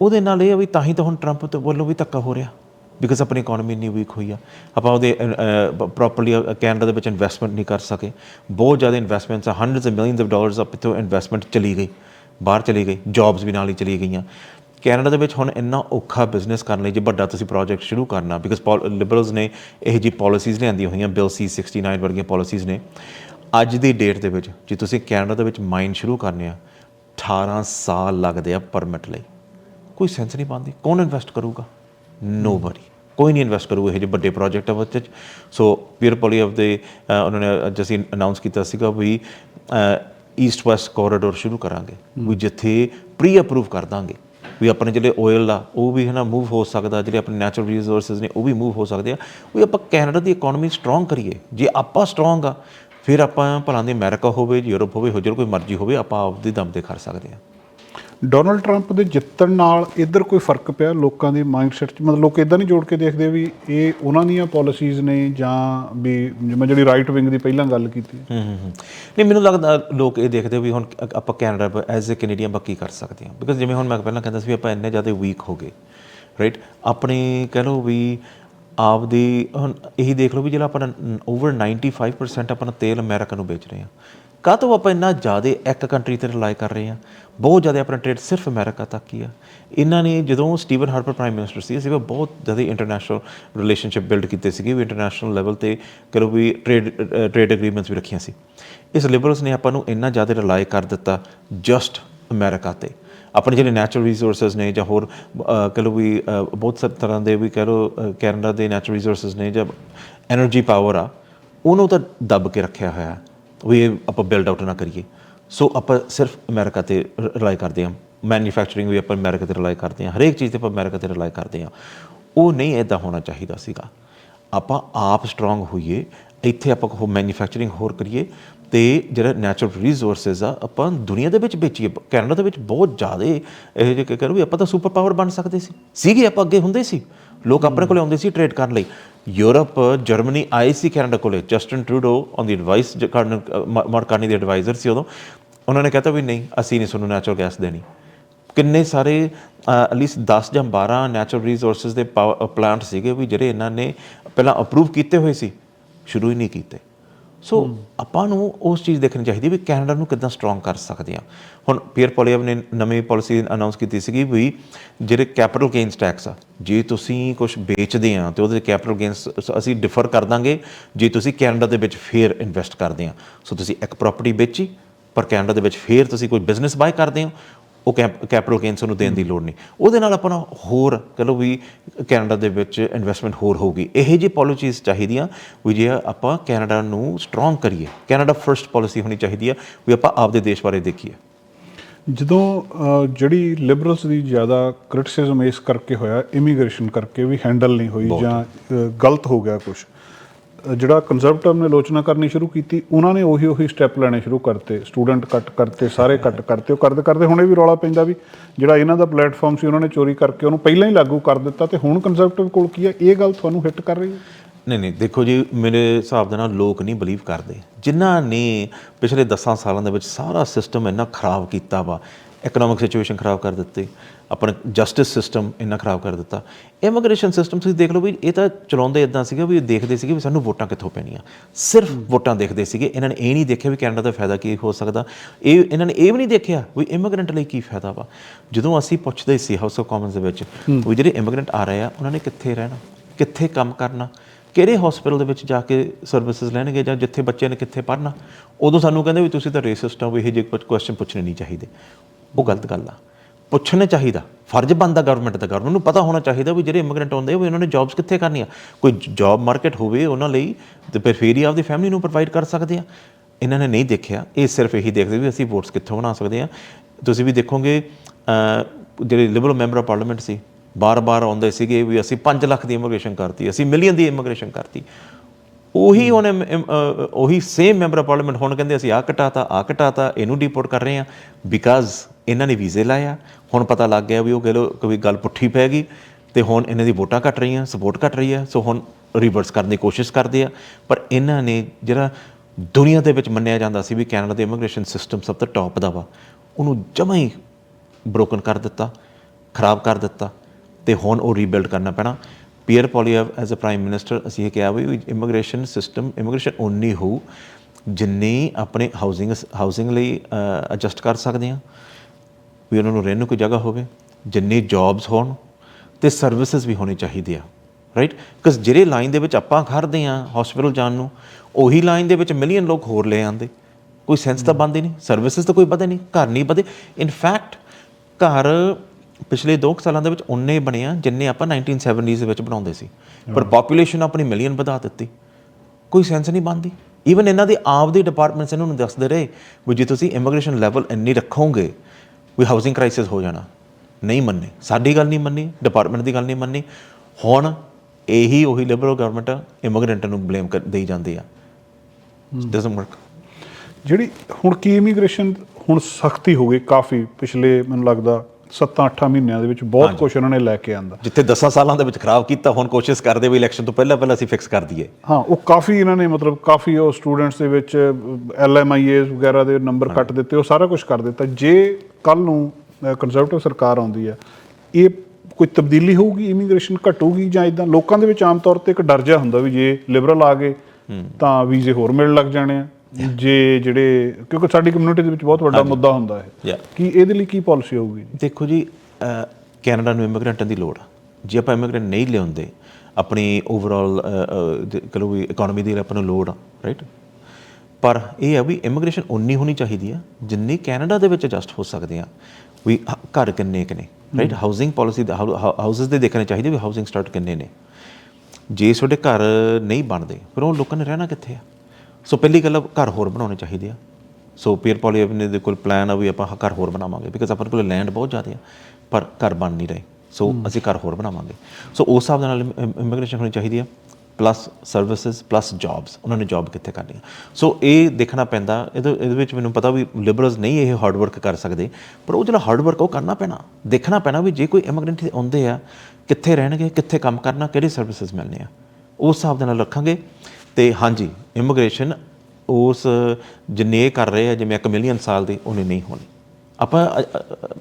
ਉਹਦੇ ਨਾਲ ਇਹ ਆ ਵੀ ਤਾਂ ਹੀ ਤਾਂ ਹੁਣ ਟਰੰਪ ਤੋਂ ਵੱਲੋਂ ਵੀ ਧੱਕਾ ਹੋ ਰਿਹਾ। ਬਿਕਾਜ਼ ਆਪਣੀ ਇਕਨੋਮੀ ਇੰਨੀ ਵੀਕ ਹੋਈ ਆ। ਆਪਾਂ ਉਹਦੇ ਪ੍ਰੋਪਰਲੀ ਕੈਨੇਡਾ ਦੇ ਵਿੱਚ ਇਨਵੈਸਟਮੈਂਟ ਨਹੀਂ ਕਰ ਸਕੇ। ਬਹੁਤ ਜ਼ਿਆਦਾ ਇਨਵੈਸਟਮੈਂਟਸ ਆ। Hundreds of millions of dollars ਆਪ ਇੱਥੋਂ ਇਨਵੈਸਟਮੈਂਟ ਚਲੀ ਗਈ। ਬਾਹਰ ਚਲੀ ਗਈ। ਜੌਬਸ ਵੀ ਨਾਲ ਹੀ ਚਲੀ ਗਈਆਂ। ਕੈਨੇਡਾ ਦੇ ਵਿੱਚ ਹੁਣ ਇੰਨਾ ਔਖਾ ਬਿਜ਼ਨਸ ਕਰਨ ਲਈ ਜੇ ਵੱਡਾ ਤੁਸੀਂ ਪ੍ਰੋਜੈਕਟ ਸ਼ੁਰੂ ਕਰਨਾ ਬਿਕਾਜ਼ ਲਿਬਰਲਸ ਨੇ ਇਹ ਜੀ ਪਾਲਿਸੀਜ਼ ਲਿਆਂਦੀਆਂ ਹੋਈਆਂ ਬਿਲ ਸੀ 69 ਵਰਗੀਆਂ ਪਾਲਿਸੀਜ਼ ਨੇ। ਅੱਜ ਦੀ ਡੇਟ ਦੇ ਵਿੱਚ ਜੇ ਤੁਸੀਂ ਕੈਨੇਡਾ ਦੇ ਵਿੱਚ ਮਾਈਨ ਸ਼ੁਰੂ ਕਰਨੇ ਆ 18 ਸਾਲ ਲੱਗਦੇ ਆ ਪਰਮਿਟ ਲਈ। ਕੋਈ ਸੈਂਸ ਨਹੀਂ ਪਾਉਂਦੀ। ਕੌਣ ਇਨਵੈਸਟ ਕਰੂਗਾ? ਨੋਬਡੀ ਕੋਈ ਨਹੀਂ ਇਨਵੈਸਟ ਕਰੂਗਾ ਇਹ ਜਿਹੇ ਵੱਡੇ ਪ੍ਰੋਜੈਕਟ ਆ ਵਿੱਚ ਸੋ ਪੀਅਰ ਪੋਲੀ ਆਫ ਦੇ ਉਹਨਾਂ ਨੇ ਅੱਜ ਅਸੀਂ ਅਨਾਉਂਸ ਕੀਤਾ ਸੀਗਾ ਵੀ ਈਸਟ ਵੈਸਟ ਕੋਰੀਡੋਰ ਸ਼ੁਰੂ ਕਰਾਂਗੇ। ਵੀ ਜਿੱਥੇ ਪ੍ਰੀ ਅਪਰੂਵ ਕਰ ਦਾਂਗੇ। ਵੀ ਆਪਣੇ ਜਿਹੜੇ ਆਇਲ ਆ ਉਹ ਵੀ ਹੈ ਨਾ ਮੂਵ ਹੋ ਸਕਦਾ ਜਿਹੜੇ ਆਪਣੇ ਨੈਚੁਰਲ ਰਿਸੋਰਸਸ ਨੇ ਉਹ ਵੀ ਮੂਵ ਹੋ ਸਕਦੇ ਆ। ਵੀ ਆਪਾਂ ਕੈਨੇਡਾ ਦੀ ਇਕਨੋਮੀ ਸਟਰੋਂਗ ਕਰੀਏ। ਜੇ ਆਪਾਂ ਸਟਰੋਂਗ ਆ ਫਿਰ ਆਪਾਂ ਭਲਾਂ ਦੀ ਅਮਰੀਕਾ ਹੋਵੇ ਯੂਰਪ ਹੋਵੇ ਹੋ ਜਿਹੜਾ ਕੋਈ ਮਰਜ਼ੀ ਹੋਵੇ ਆਪਾਂ ਆਪਦੀ ਦਮ ਤੇ ਕਰ ਸਕਦੇ ਆ। ਡੋਨਲਡ ਟਰੰਪ ਦੇ ਜਿੱਤਣ ਨਾਲ ਇੱਧਰ ਕੋਈ ਫ਼ਰਕ ਪਿਆ ਲੋਕਾਂ ਦੇ ਮਾਈਂਡਸੈਟ 'ਚ? ਮਤਲਬ ਲੋਕ ਇਦਾਂ ਨਹੀਂ ਜੋੜ ਕੇ ਦੇਖਦੇ ਵੀ ਇਹ ਉਹਨਾਂ ਦੀਆਂ ਪਾਲਿਸੀਜ਼ ਨੇ ਜਾਂ ਵੀ ਜਿਵੇਂ ਜਿਹੜੀ ਰਾਈਟ ਵਿੰਗ ਦੀ ਪਹਿਲਾਂ ਗੱਲ ਕੀਤੀ ਹੂੰ। ਹੂੰ ਨਹੀਂ, ਮੈਨੂੰ ਲੱਗਦਾ ਲੋਕ ਇਹ ਦੇਖਦੇ ਵੀ ਹੁਣ ਆਪਾਂ ਕੈਨੇਡਾ ਐਜ਼ ਅ ਕੈਨੇਡੀਅਨ ਬਾਕੀ ਕਰ ਸਕਦੇ ਹਾਂ? ਬਿਕਾਜ਼ ਜਿਵੇਂ ਹੁਣ ਮੈਂ ਪਹਿਲਾਂ ਕਹਿੰਦਾ ਸੀ ਵੀ ਆਪਾਂ ਇੰਨੇ ਜ਼ਿਆਦਾ ਵੀਕ ਹੋ ਗਏ ਰਾਈਟ ਆਪਣੇ ਕਹਿ ਲਓ ਵੀ ਆਪਦੀ ਹੁਣ ਇਹੀ ਦੇਖ ਲਓ ਵੀ ਜਿਹੜਾ ਆਪਣਾ ਓਵਰ 95% ਆਪਣਾ ਤੇਲ ਅਮਰੀਕਾ ਨੂੰ ਵੇਚ ਰਹੇ ਹਾਂ ਕਾਹ ਤੋਂ ਆਪਾਂ ਇੰਨਾ ਜ਼ਿਆਦਾ ਇੱਕ ਕੰਟਰੀ ਤੇ ਰਿਲਾਈ ਕਰ ਰਹੇ ਆ ਬਹੁਤ ਜ਼ਿਆਦਾ ਆਪਣਾ ਟ੍ਰੇਡ ਸਿਰਫ ਅਮਰੀਕਾ ਤੱਕ ਹੀ ਆ। ਇਹਨਾਂ ਨੇ ਜਦੋਂ ਸਟੀਵਨ ਹਾਰਪਰ ਪ੍ਰਾਈਮ ਮਿਨਿਸਟਰ ਸੀ, ਅਸੀਂ ਬਹੁਤ ਜ਼ਿਆਦਾ ਇੰਟਰਨੈਸ਼ਨਲ ਰਿਲੇਸ਼ਨਸ਼ਿਪ ਬਿਲਡ ਕੀਤੇ ਸੀਗੇ, ਵੀ ਇੰਟਰਨੈਸ਼ਨਲ ਲੈਵਲ ਤੇ ਕਰੋ ਵੀ ਟ੍ਰੇਡ ਟ੍ਰੇਡ ਐਗਰੀਮੈਂਟਸ ਵੀ ਰੱਖੀਆਂ ਸੀ। ਇਸ ਲਿਬਰਲਸ ਨੇ ਆਪਾਂ ਨੂੰ ਇੰਨਾ ਜ਼ਿਆਦਾ ਰਿਲਾਈ ਕਰ ਦਿੱਤਾ ਜਸਟ ਅਮਰੀਕਾ ਤੇ। ਆਪਣੇ ਜਿਹੜੇ ਨੈਚੁਰਲ ਰਿਸੋਰਸਸ ਨੇ ਜਾਂ ਹੋਰ ਕਹ ਲੋ ਵੀ ਬਹੁਤ ਸਾਰੇ ਤਰ੍ਹਾਂ ਦੇ ਵੀ ਕਹ ਲੋ ਕੈਨੇਡਾ ਦੇ ਨੈਚੁਰਲ ਰਿਸੋਰਸਸ ਨੇ ਜਾਂ એનર્ਜੀ ਪਾਵਰ ਆ, ਉਹਨੂੰ ਤਾਂ ਦੱਬ ਕੇ ਰੱਖਿਆ ਹੋਇਆ। ਹੈ ਵੀ ਇਹ ਆਪਾਂ ਬਿਲਡ ਆਊਟ ਨਾ ਕਰੀਏ। ਸੋ ਆਪਾਂ ਸਿਰਫ ਅਮਰੀਕਾ ਤੇ ਰਿਲਾਈ ਕਰਦੇ ਹਾਂ। ਮੈਨੂਫੈਕਚਰਿੰਗ ਵੀ ਆਪਾਂ ਅਮਰੀਕਾ ਤੇ ਰਿਲਾਈ ਕਰਦੇ ਹਾਂ। ਹਰੇਕ ਚੀਜ਼ ਤੇ ਆਪਾਂ ਅਮਰੀਕਾ ਤੇ ਰਿਲਾਈ ਕਰਦੇ ਹਾਂ। ਉਹ ਨਹੀਂ ਇਦਾਂ ਹੋਣਾ ਚਾਹੀਦਾ ਸੀਗਾ। ਆਪਾਂ ਆਪ ਸਟਰੋਂਗ ਹੋਈਏ, ਇੱਥੇ ਆਪਾਂ ਕੋ ਮੈਨੂਫੈਕਚਰਿੰਗ ਹੋਰ ਕਰੀਏ ਤੇ ਜਿਹੜਾ ਨੈਚੁਰਲ ਰਿਸੋਰਸਸ ਆ, ਆਪਾਂ ਦੁਨੀਆ ਦੇ ਵਿੱਚ ਵੇਚੀਏ। ਕੈਨੇਡਾ ਦੇ ਵਿੱਚ ਬਹੁਤ ਜ਼ਿਆਦਾ ਇਹ ਜੇ ਕਰੋ ਵੀ ਆਪਾਂ ਤਾਂ ਸੁਪਰ ਪਾਵਰ ਬਣ ਸਕਦੇ ਸੀ। ਸੀਗੇ ਆਪਾਂ ਅੱਗੇ ਹੁੰਦੇ ਸੀ। ਲੋਕ ਆਪਣੇ ਕੋਲੇ ਆਉਂਦੇ ਸੀ ਟ੍ਰੇਡ ਕਰਨ ਲਈ। ਯੂਰਪ, ਜਰਮਨੀ ਆਏ ਸੀ ਕੈਨੇਡਾ ਕੋਲੇ। Justin Trudeau on the advice Mark Carney ਦੇ ਐਡਵਾਈਜ਼ਰ ਸੀ ਉਦੋਂ। ਉਹਨਾਂ ਨੇ ਕਹਤਾ ਵੀ ਨਹੀਂ, ਅਸੀਂ ਨਹੀਂ ਤੁਹਾਨੂੰ ਨੈਚੁਰਲ ਗੈਸ ਦੇਣੀ। ਕਿੰਨੇ ਸਾਰੇ ਐਟਲੀਸਟ 10 ਜਾਂ 12 ਨੈਚੁਰਲ ਰਿਸੋਰਸਸ ਦੇ ਪਲਾਂਟ ਸੀਗੇ ਵੀ ਜਿਹੜੇ ਇਹਨਾਂ ਨੇ ਪਹਿਲਾਂ ਅਪਰੂਵ ਕੀਤੇ ਹੋਏ ਸੀ। ਸ਼ੁਰੂ ਹੀ ਨਹੀਂ ਕੀਤੇ। ਸੋ ਆਪਾਂ ਨੂੰ ਉਸ ਚੀਜ਼ ਦੇਖਣੀ ਚਾਹੀਦੀ ਵੀ ਕੈਨੇਡਾ ਨੂੰ ਕਿੱਦਾਂ ਸਟਰੋਂਗ ਕਰ ਸਕਦੇ ਆ ਹੁਣ ਪੀਅਰ ਪੋਲੀਅਮ ਨੇ ਨਵੀਂ ਪਾਲਿਸੀ ਅਨਾਉਂਸ ਕੀਤੀ ਸੀਗੀ ਵੀ ਜਿਹੜੇ ਕੈਪੀਟਲ ਗੇਨਸ ਟੈਕਸ ਆ ਜੇ ਤੁਸੀਂ ਕੁਝ ਵੇਚਦੇ ਆ ਤੇ ਉਹਦੇ ਕੈਪੀਟਲ ਗੇਨਸ ਅਸੀਂ ਡਿਫਰ ਕਰ ਦਾਂਗੇ ਜੇ ਤੁਸੀਂ ਕੈਨੇਡਾ ਦੇ ਵਿੱਚ ਫੇਰ ਇਨਵੈਸਟ ਕਰਦੇ ਆ ਸੋ ਤੁਸੀਂ ਇੱਕ ਪ੍ਰਾਪਰਟੀ ਵੇਚੀ ਪਰ ਕੈਨੇਡਾ ਦੇ ਵਿੱਚ ਫੇਰ ਤੁਸੀਂ ਕੋਈ ਬਿਜ਼ਨਸ ਬਾਏ ਕਰਦੇ ਹੋ। ਉਹ ਕੈਪੀਟਲ ਗੇਨਸ ਨੂੰ ਦੇਣ ਦੀ ਲੋੜ ਨਹੀਂ। ਉਹਦੇ ਨਾਲ ਆਪਣਾ ਹੋਰ ਕਹ ਲਓ ਵੀ ਕੈਨੇਡਾ ਦੇ ਵਿੱਚ ਇਨਵੈਸਟਮੈਂਟ ਹੋਰ ਹੋਊਗੀ। ਇਹੋ ਜਿਹੀ ਪਾਲਿਸੀਜ਼ ਚਾਹੀਦੀਆਂ ਵੀ ਜੇ ਆਪਾਂ ਕੈਨੇਡਾ ਨੂੰ ਸਟਰੋਂਗ ਕਰੀਏ। ਕੈਨੇਡਾ ਫਰਸਟ ਪਾਲਿਸੀ ਹੋਣੀ ਚਾਹੀਦੀ ਆ ਵੀ ਆਪਾਂ ਆਪਦੇ ਦੇਸ਼ ਬਾਰੇ ਦੇਖੀਏ। ਜਦੋਂ ਜਿਹੜੀ ਲਿਬਰਲਸ ਦੀ ਜ਼ਿਆਦਾ ਕ੍ਰਿਟਿਸਿਜ਼ਮ ਇਸ ਕਰਕੇ ਹੋਇਆ ਇਮੀਗ੍ਰੇਸ਼ਨ ਕਰਕੇ ਵੀ ਹੈਂਡਲ ਨਹੀਂ ਹੋਈ ਜਾਂ ਗਲਤ ਹੋ ਗਿਆ ਕੁਝ ਜਿਹੜਾ ਕੰਜ਼ਰਵੇਟਿਵ ਨੇ ਆਲੋਚਨਾ ਕਰਨੀ ਸ਼ੁਰੂ ਕੀਤੀ, ਉਹਨਾਂ ਨੇ ਉਹੀ ਉਹੀ ਸਟੈਪ ਲੈਣੇ ਸ਼ੁਰੂ ਕਰਤੇ। ਸਟੂਡੈਂਟ ਕੱਟ ਕਰਤੇ, ਸਾਰੇ ਕੱਟ ਕਰਤੇ। ਉਹ ਕਰਦੇ ਕਰਦੇ ਹੁਣੇ ਵੀ ਰੌਲਾ ਪੈਂਦਾ ਵੀ ਜਿਹੜਾ ਇਹਨਾਂ ਦਾ ਪਲੇਟਫਾਰਮ ਸੀ, ਉਹਨਾਂ ਨੇ ਚੋਰੀ ਕਰਕੇ ਉਹਨੂੰ ਪਹਿਲਾਂ ਹੀ ਲਾਗੂ ਕਰ ਦਿੱਤਾ ਤੇ ਹੁਣ ਕੰਜ਼ਰਵੇਟਿਵ ਕੋਲ ਕੀ ਹੈ? ਇਹ ਗੱਲ ਤੁਹਾਨੂੰ ਹਿੱਟ ਕਰ ਰਹੀ ਹੈ? ਨਹੀਂ ਨਹੀਂ, ਦੇਖੋ ਜੀ, ਮੇਰੇ ਹਿਸਾਬ ਦੇ ਨਾਲ ਲੋਕ ਨਹੀਂ ਬਲੀਵ ਕਰਦੇ। ਜਿਨ੍ਹਾਂ ਨੇ ਪਿਛਲੇ 10 ਸਾਲਾਂ ਦੇ ਵਿੱਚ ਸਾਰਾ ਸਿਸਟਮ ਇੰਨਾ ਖਰਾਬ ਕੀਤਾ ਵਾ ਇਕਨੋਮਿਕ ਸਿਚੁਏਸ਼ਨ ਖਰਾਬ ਕਰ ਦਿੱਤੀ ਆਪਣਾ ਜਸਟਿਸ ਸਿਸਟਮ ਇੰਨਾ ਖਰਾਬ ਕਰ ਦਿੱਤਾ। ਇਮੀਗ੍ਰੇਸ਼ਨ ਸਿਸਟਮ ਤੁਸੀਂ ਦੇਖ ਲਓ ਵੀ ਇਹ ਤਾਂ ਚਲਾਉਂਦੇ ਇਦਾਂ ਸੀਗਾ ਵੀ ਦੇਖਦੇ ਸੀਗੇ ਵੀ ਸਾਨੂੰ ਵੋਟਾਂ ਕਿੱਥੋਂ ਪੈਣੀਆਂ। ਸਿਰਫ ਵੋਟਾਂ ਦੇਖਦੇ ਸੀਗੇ ਇਹਨਾਂ ਨੇ ਇਹ ਨਹੀਂ ਦੇਖਿਆ ਵੀ ਕੈਨੇਡਾ ਦਾ ਫਾਇਦਾ ਕੀ ਹੋ ਸਕਦਾ। ਇਹ ਇਹਨਾਂ ਨੇ ਇਹ ਵੀ ਨਹੀਂ ਦੇਖਿਆ ਵੀ ਇਮੀਗ੍ਰੈਂਟ ਲਈ ਕੀ ਫਾਇਦਾ ਵਾ। ਜਦੋਂ ਅਸੀਂ ਪੁੱਛਦੇ ਸੀ ਹਾਊਸ ਆਫ ਕਾਮਨਸ ਦੇ ਵਿੱਚ ਵੀ ਜਿਹੜੇ ਇਮੀਗ੍ਰੈਂਟ ਆ ਰਹੇ ਆ ਉਹਨਾਂ ਨੇ ਕਿੱਥੇ ਰਹਿਣਾ ਕਿੱਥੇ ਕੰਮ ਕਰਨਾ ਕਿਹੜੇ ਹਸਪੀਟਲ ਦੇ ਵਿੱਚ ਜਾ ਕੇ ਸਰਵਿਸਿਜ਼ ਲੈਣਗੇ ਜਾਂ ਜਿੱਥੇ ਬੱਚੇ ਨੇ ਕਿੱਥੇ ਪੜ੍ਹਨਾ। ਉਦੋਂ ਸਾਨੂੰ ਕਹਿੰਦੇ ਵੀ ਤੁਸੀਂ ਤਾਂ ਰੇਸਿਸਟ ਹੋ ਇਹ ਜਿਹੇ ਕੁਝ ਕੁਐਸਚਨ ਪੁੱਛਣੇ ਨਹੀਂ ਚਾਹੀਦੇ। ਉਹ ਗਲਤ ਗੱਲ ਆ। ਪੁੱਛਣਾ ਚਾਹੀਦਾ। ਫਰਜ਼ ਬਣਦਾ ਗਵਰਨਮੈਂਟ ਦਾ। ਗਵਰਨਮੈਂਟ ਨੂੰ ਪਤਾ ਹੋਣਾ ਚਾਹੀਦਾ ਵੀ ਜਿਹੜੇ ਇਮੀਗ੍ਰੈਂਟ ਆਉਂਦੇ ਵੀ ਉਹਨਾਂ ਨੇ ਜੌਬਸ ਕਿੱਥੇ ਕਰਨੀਆਂ। ਕੋਈ ਜੌਬ ਮਾਰਕੀਟ ਹੋਵੇ ਉਹਨਾਂ ਲਈ, ਤੇ ਫਿਰ ਫੇਰ ਹੀ ਆਪਦੀ ਫੈਮਿਲੀ ਨੂੰ ਪ੍ਰੋਵਾਈਡ ਕਰ ਸਕਦੇ ਆ। ਇਹਨਾਂ ਨੇ ਨਹੀਂ ਦੇਖਿਆ। ਇਹ ਸਿਰਫ ਇਹੀ ਦੇਖਦੇ ਵੀ ਅਸੀਂ ਵੋਟਸ ਕਿੱਥੋਂ ਬਣਾ ਸਕਦੇ ਆ। ਤੁਸੀਂ ਵੀ ਦੇਖੋਗੇ ਜਿਹੜੇ ਲਿਬਰਲ ਮੈਂਬਰ ਆਫ ਪਾਰਲੀਮੈਂਟ ਸੀ, ਬਾਰ-ਬਾਰ ਆਉਂਦੇ ਸੀਗੇ ਵੀ ਅਸੀਂ 5 ਲੱਖ ਦੀ ਇਮੀਗ੍ਰੇਸ਼ਨ ਕਰਤੀ, ਅਸੀਂ ਮਿਲੀਅਨ ਦੀ ਇਮੀਗ੍ਰੇਸ਼ਨ ਕਰਤੀ। ਉਹੀ ਉਹਨੇ ਮ- ਅਮ, ਅ, ਉਹੀ ਸੇਮ ਮੈਂਬਰ ਆਫ ਪਾਰਲੀਮੈਂਟ ਹੁਣ ਕਹਿੰਦੇ ਅਸੀਂ ਆ ਕਟਾਤਾ ਆ ਕਟਾਤਾ ਇਹਨੂੰ ਡਿਪੋਰਟ ਕਰ ਰਹੇ ਆ ਬਿਕਾਜ਼ ਇਹਨਾਂ ਨੇ ਵੀਜ਼ੇ ਲਾਇਆ। ਹੁਣ ਪਤਾ ਲੱਗ ਗਿਆ ਵੀ ਉਹ ਗੱਲ ਕੋਈ ਗੱਲ ਪੁੱਠੀ ਪੈ ਗਈ ਤੇ ਹੁਣ ਇਹਨਾਂ ਦੀ ਵੋਟਾਂ ਘਟ ਰਹੀਆਂ ਸਪੋਰਟ ਘਟ ਰਹੀ ਹੈ ਸੋ ਹੁਣ ਰਿਵਰਸ ਕਰਨ ਦੀ ਕੋਸ਼ਿਸ਼ ਕਰਦੇ ਆ। ਪਰ ਇਹਨਾਂ ਨੇ ਜਿਹੜਾ ਦੁਨੀਆ ਦੇ ਵਿੱਚ ਮੰਨਿਆ ਜਾਂਦਾ ਸੀ ਵੀ ਕੈਨੇਡਾ ਦਾ ਇਮੀਗ੍ਰੇਸ਼ਨ ਸਿਸਟਮ ਸਭ ਤੋਂ ਟੌਪ ਦਾ ਵਾ ਉਹਨੂੰ ਜਮਾਂ ਹੀ ਬ੍ਰੋਕਨ ਕਰ ਦਿੱਤਾ ਖਰਾਬ ਕਰ ਦਿੱਤਾ ਤੇ ਹੁਣ ਉਹ ਰੀਬਿਲਡ ਕਰਨਾ ਪੈਣਾ। Pierre Poilievre as a prime minister ਅਸੀਂ ਇਹ ਕਿਹਾ ਵੀ ਇਮੀਗ੍ਰੇਸ਼ਨ ਸਿਸਟਮ ਇਮੀਗ੍ਰੇਸ਼ਨ ਓਨੀ ਹੋ ਜਿੰਨੀ ਆਪਣੇ ਹਾਊਸਿੰਗ ਹਾਊਸਿੰਗ ਲਈ ਐਡਜਸਟ ਕਰ ਸਕਦੇ ਆ ਵੀ ਉਹਨਾਂ ਨੂੰ ਰਹਿਣ ਨੂੰ ਕੋਈ ਜਗ੍ਹਾ ਹੋਵੇ ਜਿੰਨੀ ਜੌਬਸ ਹੋਣ ਤੇ ਸਰਵਿਸਿਜ਼ ਵੀ ਹੋਣੀ ਚਾਹੀਦੀ ਆ ਰਾਈਟ ਕਿਉਂਕਿ ਜਿਹੜੇ ਲਾਈਨ ਦੇ ਵਿੱਚ ਆਪਾਂ ਖੜਦੇ ਆ ਹਸਪੀਟਲ ਜਾਣ ਨੂੰ ਉਹੀ ਲਾਈਨ ਦੇ ਵਿੱਚ ਮਿਲੀਅਨ ਲੋਕ ਹੋਰ ਲੈ ਆਂਦੇ ਕੋਈ ਸੈਂਸ ਤਾਂ ਬੰਦੇ ਨਹੀਂ ਸਰਵਿਸਿਜ਼ ਤਾਂ ਕੋਈ ਵਧੇ ਨਹੀਂ ਘਰ ਨਹੀਂ ਵਧੇ ਇਨ ਫੈਕਟ ਘਰ ਪਿਛਲੇ 2 ਸਾਲਾਂ ਦੇ ਵਿੱਚ ਉਨੇ ਬਣੇ ਆ ਜਿੰਨੇ ਆਪਾਂ 1970s ਦੇ ਵਿੱਚ ਬਣਾਉਂਦੇ ਸੀ। ਪਰ ਪੋਪੂਲੇਸ਼ਨ ਆਪਣੀ ਮਿਲੀਅਨ ਵਧਾ ਦਿੱਤੀ। ਕੋਈ ਸੈਂਸ ਨਹੀਂ ਬਣਦੀ। ਈਵਨ ਇਹਨਾਂ ਦੇ ਆਪ ਦੇ ਡਿਪਾਰਟਮੈਂਟਸ ਇਹਨਾਂ ਨੂੰ ਦੱਸਦੇ ਰਹੇ ਵੀ ਜੇ ਤੁਸੀਂ ਇਮੀਗ੍ਰੇਸ਼ਨ ਲੈਵਲ ਇੰਨੀ ਰੱਖੋਗੇ ਵੀ ਹਾਊਸਿੰਗ ਕ੍ਰਾਈਸਿਸ ਹੋ ਜਾਣਾ। ਨਹੀਂ ਮੰਨੇ। ਸਾਡੀ ਗੱਲ ਨਹੀਂ ਮੰਨੀ ਡਿਪਾਰਟਮੈਂਟ ਦੀ ਗੱਲ ਨਹੀਂ ਮੰਨੀ। ਹੁਣ ਇਹੀ ਉਹੀ ਲਿਬਰਲ ਗਵਰਨਮੈਂਟ ਇਮੀਗ੍ਰੈਂਟਾਂ ਨੂੰ ਬਲੇਮ ਕਰ ਦੇਈ ਜਾਂਦੀ ਆ। ਡਸਨਟ ਵਰਕ ਜਿਹੜੀ ਹੁਣ ਕੀ ਇਮੀਗ੍ਰੇਸ਼ਨ ਹੁਣ ਸਖਤੀ ਹੋ ਗਈ ਕਾਫੀ ਪਿਛਲੇ ਮੈਨੂੰ ਲੱਗਦਾ 7-8 ਮਹੀਨਿਆਂ ਦੇ ਵਿੱਚ ਬਹੁਤ ਕੁਝ ਉਹਨਾਂ ਨੇ ਲੈ ਕੇ ਆਂਦਾ। ਜਿੱਥੇ 10 ਸਾਲਾਂ ਦੇ ਵਿੱਚ ਖਰਾਬ ਕੀਤਾ ਹੁਣ ਕੋਸ਼ਿਸ਼ ਕਰਦੇ ਵੀ ਇਲੈਕਸ਼ਨ ਤੋਂ ਪਹਿਲਾਂ ਪਹਿਲਾਂ ਅਸੀਂ ਫਿਕਸ ਕਰ ਦਈਏ। ਹਾਂ ਉਹ ਕਾਫੀ ਇਹਨਾਂ ਨੇ ਮਤਲਬ ਕਾਫੀ ਉਹ ਸਟੂਡੈਂਟਸ ਦੇ ਵਿੱਚ ਐਲਐਮਆਈਏਸ ਵਗੈਰਾ ਦੇ ਨੰਬਰ ਕੱਟ ਦਿੱਤੇ ਉਹ ਸਾਰਾ ਕੁਝ ਕਰ ਦਿੱਤਾ। ਜੇ ਕੱਲ ਨੂੰ ਕੰਜ਼ਰਵੇਟਿਵ ਸਰਕਾਰ ਆਉਂਦੀ ਹੈ ਇਹ ਕੋਈ ਤਬਦੀਲੀ ਹੋਊਗੀ ਇਮੀਗ੍ਰੇਸ਼ਨ ਘਟੂਗੀ ਜਾਂ ਇਦਾਂ ਲੋਕਾਂ ਦੇ ਵਿੱਚ ਆਮ ਤੌਰ ਤੇ ਇੱਕ ਡਰ ਜਿਹਾ ਹੁੰਦਾ ਵੀ ਜੇ ਲਿਬਰਲ ਆ ਗਏ ਤਾਂ ਵੀਜ਼ੇ ਹੋਰ ਮਿਲਣ ਲੱਗ ਜਾਣੇ ਆ। ਜੇ ਜਿਹੜੇ ਕਿਉਂਕਿ ਸਾਡੀ ਕਮਿਊਨਿਟੀ ਦੇ ਵਿੱਚ ਬਹੁਤ ਵੱਡਾ ਮੁੱਦਾ ਹੁੰਦਾ ਹੈ. ਕੀ ਇਹਦੇ ਲਈ ਕੀ ਪਾਲਿਸੀ ਹੋਊਗੀ? ਦੇਖੋ ਜੀ ਕੈਨੇਡਾ ਨੂੰ ਇਮੀਗ੍ਰੈਂਟਾਂ ਦੀ ਲੋੜ ਜੇ ਆਪਾਂ ਇਮੀਗ੍ਰੈਂਟ ਨਹੀਂ ਲਿਆਉਂਦੇ ਆਪਣੀ ਓਵਰਆਲ ਕਹੋ ਵੀ ਇਕਨੋਮੀ ਦੀ ਆਪਾਂ ਨੂੰ ਲੋੜ ਆ ਰਾਈਟ ਪਰ ਇਹ ਆ ਵੀ ਇਮੀਗ੍ਰੇਸ਼ਨ ਉਨੀ ਹੋਣੀ ਚਾਹੀਦੀ ਆ ਜਿੰਨੀ ਕੈਨੇਡਾ ਦੇ ਵਿੱਚ ਐਡਜਸਟ ਹੋ ਸਕਦੇ ਆ। ਵੀ ਘਰ ਕਿੰਨੇ ਕੁ ਨੇ ਰਾਈਟ ਹਾਊਸਿੰਗ ਪਾਲਿਸੀ ਦਾ ਹਾਊਸਸ ਦੇ ਦੇਖਣੇ ਚਾਹੀਦੇ ਵੀ ਹਾਊਸਿੰਗ ਸਟਾਰਟ ਕਿੰਨੇ ਨੇ। ਜੇ ਤੁਹਾਡੇ ਘਰ ਨਹੀਂ ਬਣਦੇ ਫਿਰ ਉਹ ਲੋਕਾਂ ਨੇ ਰਹਿਣਾ ਕਿੱਥੇ ਆ? ਸੋ ਪਹਿਲੀ ਗੱਲ ਘਰ ਹੋਰ ਬਣਾਉਣੇ ਚਾਹੀਦੇ ਆ। ਸੋ ਪੀਅਰ ਪੋਲੀ ਨੇ ਦੇ ਕੋਲ ਪਲਾਨ ਆ ਵੀ ਆਪਾਂ ਘਰ ਹੋਰ ਬਣਾਵਾਂਗੇ ਬਿਕਾਜ਼ ਆਪਣੇ ਕੋਲ ਲੈਂਡ ਬਹੁਤ ਜ਼ਿਆਦਾ ਆ ਪਰ ਘਰ ਬਣ ਨਹੀਂ ਰਹੇ। ਸੋ ਅਸੀਂ ਘਰ ਹੋਰ ਬਣਾਵਾਂਗੇ। ਸੋ ਉਸ ਹਿਸਾਬ ਦੇ ਨਾਲ ਇਮੀਗ੍ਰੇਸ਼ਨ ਹੋਣੀ ਚਾਹੀਦੀ ਆ ਪਲੱਸ ਸਰਵਿਸਿਜ਼ ਪਲੱਸ ਜੌਬਸ ਉਹਨਾਂ ਨੇ ਜੌਬ ਕਿੱਥੇ ਕਰਨੀ ਆ ਸੋ ਇਹ ਦੇਖਣਾ ਪੈਂਦਾ ਇਹਦੇ ਇਹਦੇ ਵਿੱਚ ਮੈਨੂੰ ਪਤਾ ਵੀ ਲਿਬਰਲਸ ਨਹੀਂ ਇਹ ਹਾਰਡ ਵਰਕ ਕਰ ਸਕਦੇ ਪਰ ਉਹ ਜਿਹੜਾ ਹਾਰਡ ਵਰਕ ਉਹ ਕਰਨਾ ਪੈਣਾ। ਦੇਖਣਾ ਪੈਣਾ ਵੀ ਜੇ ਕੋਈ ਇਮੀਗ੍ਰੈਂਟ ਆਉਂਦੇ ਆ ਕਿੱਥੇ ਰਹਿਣਗੇ ਕਿੱਥੇ ਕੰਮ ਕਰਨਾ ਕਿਹੜੇ ਸਰਵਿਸਿਜ਼ ਮਿਲਣੇ ਆ ਉਸ ਹਿਸਾਬ ਦੇ ਨਾਲ ਰੱਖਾਂਗੇ। ਤੇ ਹਾਂਜੀ ਇਮੀਗ੍ਰੇਸ਼ਨ ਉਸ ਜਿੰਨੇ ਕਰ ਰਹੇ ਆ ਜਿਵੇਂ 1 ਮਿਲੀਅਨ ਸਾਲ ਦੀ ਉਹਨੇ ਨਹੀਂ ਹੋਣੀ। ਆਪਾਂ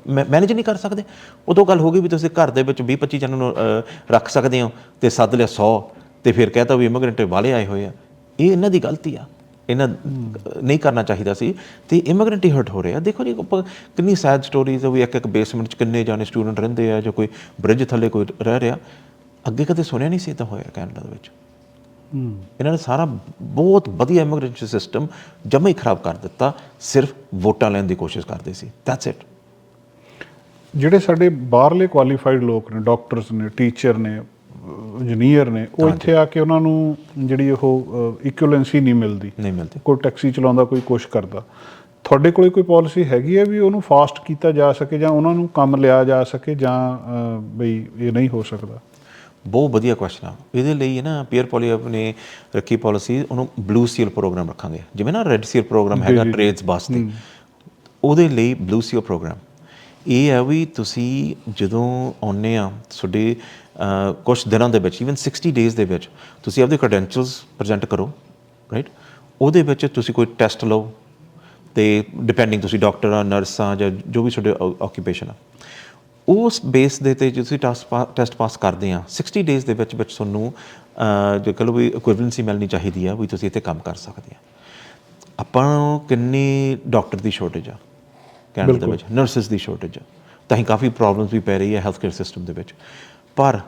ਮੈਨੇਜ ਨਹੀਂ ਕਰ ਸਕਦੇ। ਉਦੋਂ ਗੱਲ ਹੋ ਗਈ ਵੀ ਤੁਸੀਂ ਘਰ ਦੇ ਵਿੱਚ 20 25 ਜਣਾਂ ਨੂੰ ਰੱਖ ਸਕਦੇ ਹੋ ਤੇ ਸੱਦ ਲਿਆ 100 ਤੇ ਫਿਰ ਕਹਤਾ ਵੀ ਇਮੀਗ੍ਰੈਂਟ ਵਾਲੇ ਆਏ ਹੋਏ ਆ। ਇਹ ਇਹਨਾਂ ਦੀ ਗਲਤੀ ਆ। ਇਹਨਾਂ ਨਹੀਂ ਕਰਨਾ ਚਾਹੀਦਾ ਸੀ। ਤੇ ਇਮੀਗ੍ਰੈਂਟ ਹੀ ਹਰਟ ਹੋ ਰਹੇ ਆ। ਦੇਖੋ ਜੀ ਕਿੰਨੀ ਸੈਡ ਸਟੋਰੀਜ਼ ਆ ਵੀ ਇੱਕ ਇੱਕ ਬੇਸਮੈਂਟ ਚ ਕਿੰਨੇ ਜਾਣੇ ਸਟੂਡੈਂਟ ਰਹਿੰਦੇ ਆ ਜਾਂ ਕੋਈ ਬ੍ਰਿਜ ਥੱਲੇ ਕੋਈ ਰਹਿ ਰਿਹਾ। ਅੱਗੇ ਕਦੇ ਸੁਣਿਆ ਨਹੀਂ ਸੀ ਤਾਂ ਹੋਇਆ ਕੈਨੇਡਾ ਦੇ ਵਿੱਚ। ਇਹਨਾਂ ਨੇ ਸਾਰਾ ਬਹੁਤ ਵਧੀਆ ਇਮੀਗ੍ਰੇਸ਼ਨ ਸਿਸਟਮ ਜਮਾ ਹੀ ਖਰਾਬ ਕਰ ਦਿੱਤਾ ਸਿਰਫ ਵੋਟਾਂ ਲੈਣ ਦੀ ਕੋਸ਼ਿਸ਼ ਕਰਦੇ ਸੀ। ਦੈਟਸ ਇਟ ਜਿਹੜੇ ਸਾਡੇ ਬਾਹਰਲੇ ਕੁਆਲੀਫਾਈਡ ਲੋਕ ਨੇ ਡਾਕਟਰਸ ਨੇ ਟੀਚਰ ਨੇ ਇੰਜੀਨੀਅਰ ਨੇ ਉਹ ਇੱਥੇ ਆ ਕੇ ਉਹਨਾਂ ਨੂੰ ਜਿਹੜੀ ਉਹ ਇਕੁਇਵਲੈਂਸੀ ਨਹੀਂ ਮਿਲਦੀ। ਨਹੀਂ ਮਿਲਦੇ। ਕੋਈ ਟੈਕਸੀ ਚਲਾਉਂਦਾ ਕੋਈ ਕੁਛ ਕਰਦਾ। ਤੁਹਾਡੇ ਕੋਲੇ ਕੋਈ ਪਾਲਿਸੀ ਹੈਗੀ ਹੈ ਵੀ ਉਹਨੂੰ ਫਾਸਟ ਕੀਤਾ ਜਾ ਸਕੇ ਜਾਂ ਉਹਨਾਂ ਨੂੰ ਕੰਮ ਲਿਆ ਜਾ ਸਕੇ ਜਾਂ ਬਈ ਇਹ ਨਹੀਂ ਹੋ ਸਕਦਾ? ਬਹੁਤ ਵਧੀਆ ਕੁਐਸਚਨ ਆ। ਇਹਦੇ ਲਈ ਹੈ ਨਾ ਪੀਅਰ ਪੋਲੀਅਪ ਨੇ ਰੱਖੀ ਪਾਲਿਸੀ ਉਹਨੂੰ ਬਲੂ ਸੀਲ ਪ੍ਰੋਗਰਾਮ ਰੱਖਾਂਗੇ। ਜਿਵੇਂ ਨਾ ਰੈੱਡ ਸੀਲ ਪ੍ਰੋਗਰਾਮ ਹੈਗਾ ਟ੍ਰੇਡਸ ਵਾਸਤੇ। ਉਹਦੇ ਲਈ ਬਲੂ ਸੀਲ ਪ੍ਰੋਗਰਾਮ ਇਹ ਹੈ ਵੀ ਤੁਸੀਂ ਜਦੋਂ ਆਉਂਦੇ ਆ ਤੁਹਾਡੇ ਕੁਝ ਦਿਨਾਂ ਦੇ ਵਿੱਚ ਇਵਨ 60 ਡੇਜ਼ ਦੇ ਵਿੱਚ ਤੁਸੀਂ ਆਪਦੇ ਕ੍ਰੈਡੈਂਸ਼ੀਅਲਸ ਪ੍ਰੈਜ਼ੈਂਟ ਕਰੋ ਰਾਈਟ ਉਹਦੇ ਵਿੱਚ ਤੁਸੀਂ ਕੋਈ ਟੈਸਟ ਲਓ। ਤੇ ਡਿਪੈਂਡਿੰਗ ਤੁਸੀਂ ਡਾਕਟਰ ਆ ਨਰਸ ਆ ਜਾਂ ਜੋ ਵੀ ਤੁਹਾਡੇ ਆਕੂਪੇਸ਼ਨ ਆ। ਉਸ ਬੇਸ ਦੇ ਤੇ ਜੇ ਤੁਸੀਂ ਟੈਸਟ ਪਾਸ ਕਰਦੇ ਆ 60 ਡੇਜ਼ ਦੇ ਵਿੱਚ ਵਿੱਚ ਤੁਹਾਨੂੰ ਜੋ ਕਹ ਲਓ ਵੀ ਇਕੁਇਵਲੈਂਸੀ ਮਿਲਣੀ ਚਾਹੀਦੀ ਆ ਵੀ ਤੁਸੀਂ ਇੱਥੇ ਕੰਮ ਕਰ ਸਕਦੇ ਆ। ਆਪਾਂ ਕਿੰਨੀ ਡਾਕਟਰ ਦੀ ਸ਼ੋਰਟੇਜ ਆ ਕੈਨੇਡਾ ਦੇ ਵਿੱਚ ਨਰਸਸ ਦੀ ਸ਼ੋਰਟੇਜ ਆ। ਤਾਂ ਹੀ ਕਾਫੀ ਪ੍ਰੋਬਲਮਸ ਵੀ ਪੈ ਰਹੀ ਹੈ ਹੈਲਥ ਕੇਅਰ ਸਿਸਟਮ ਦੇ ਵਿੱਚ। ਪਰ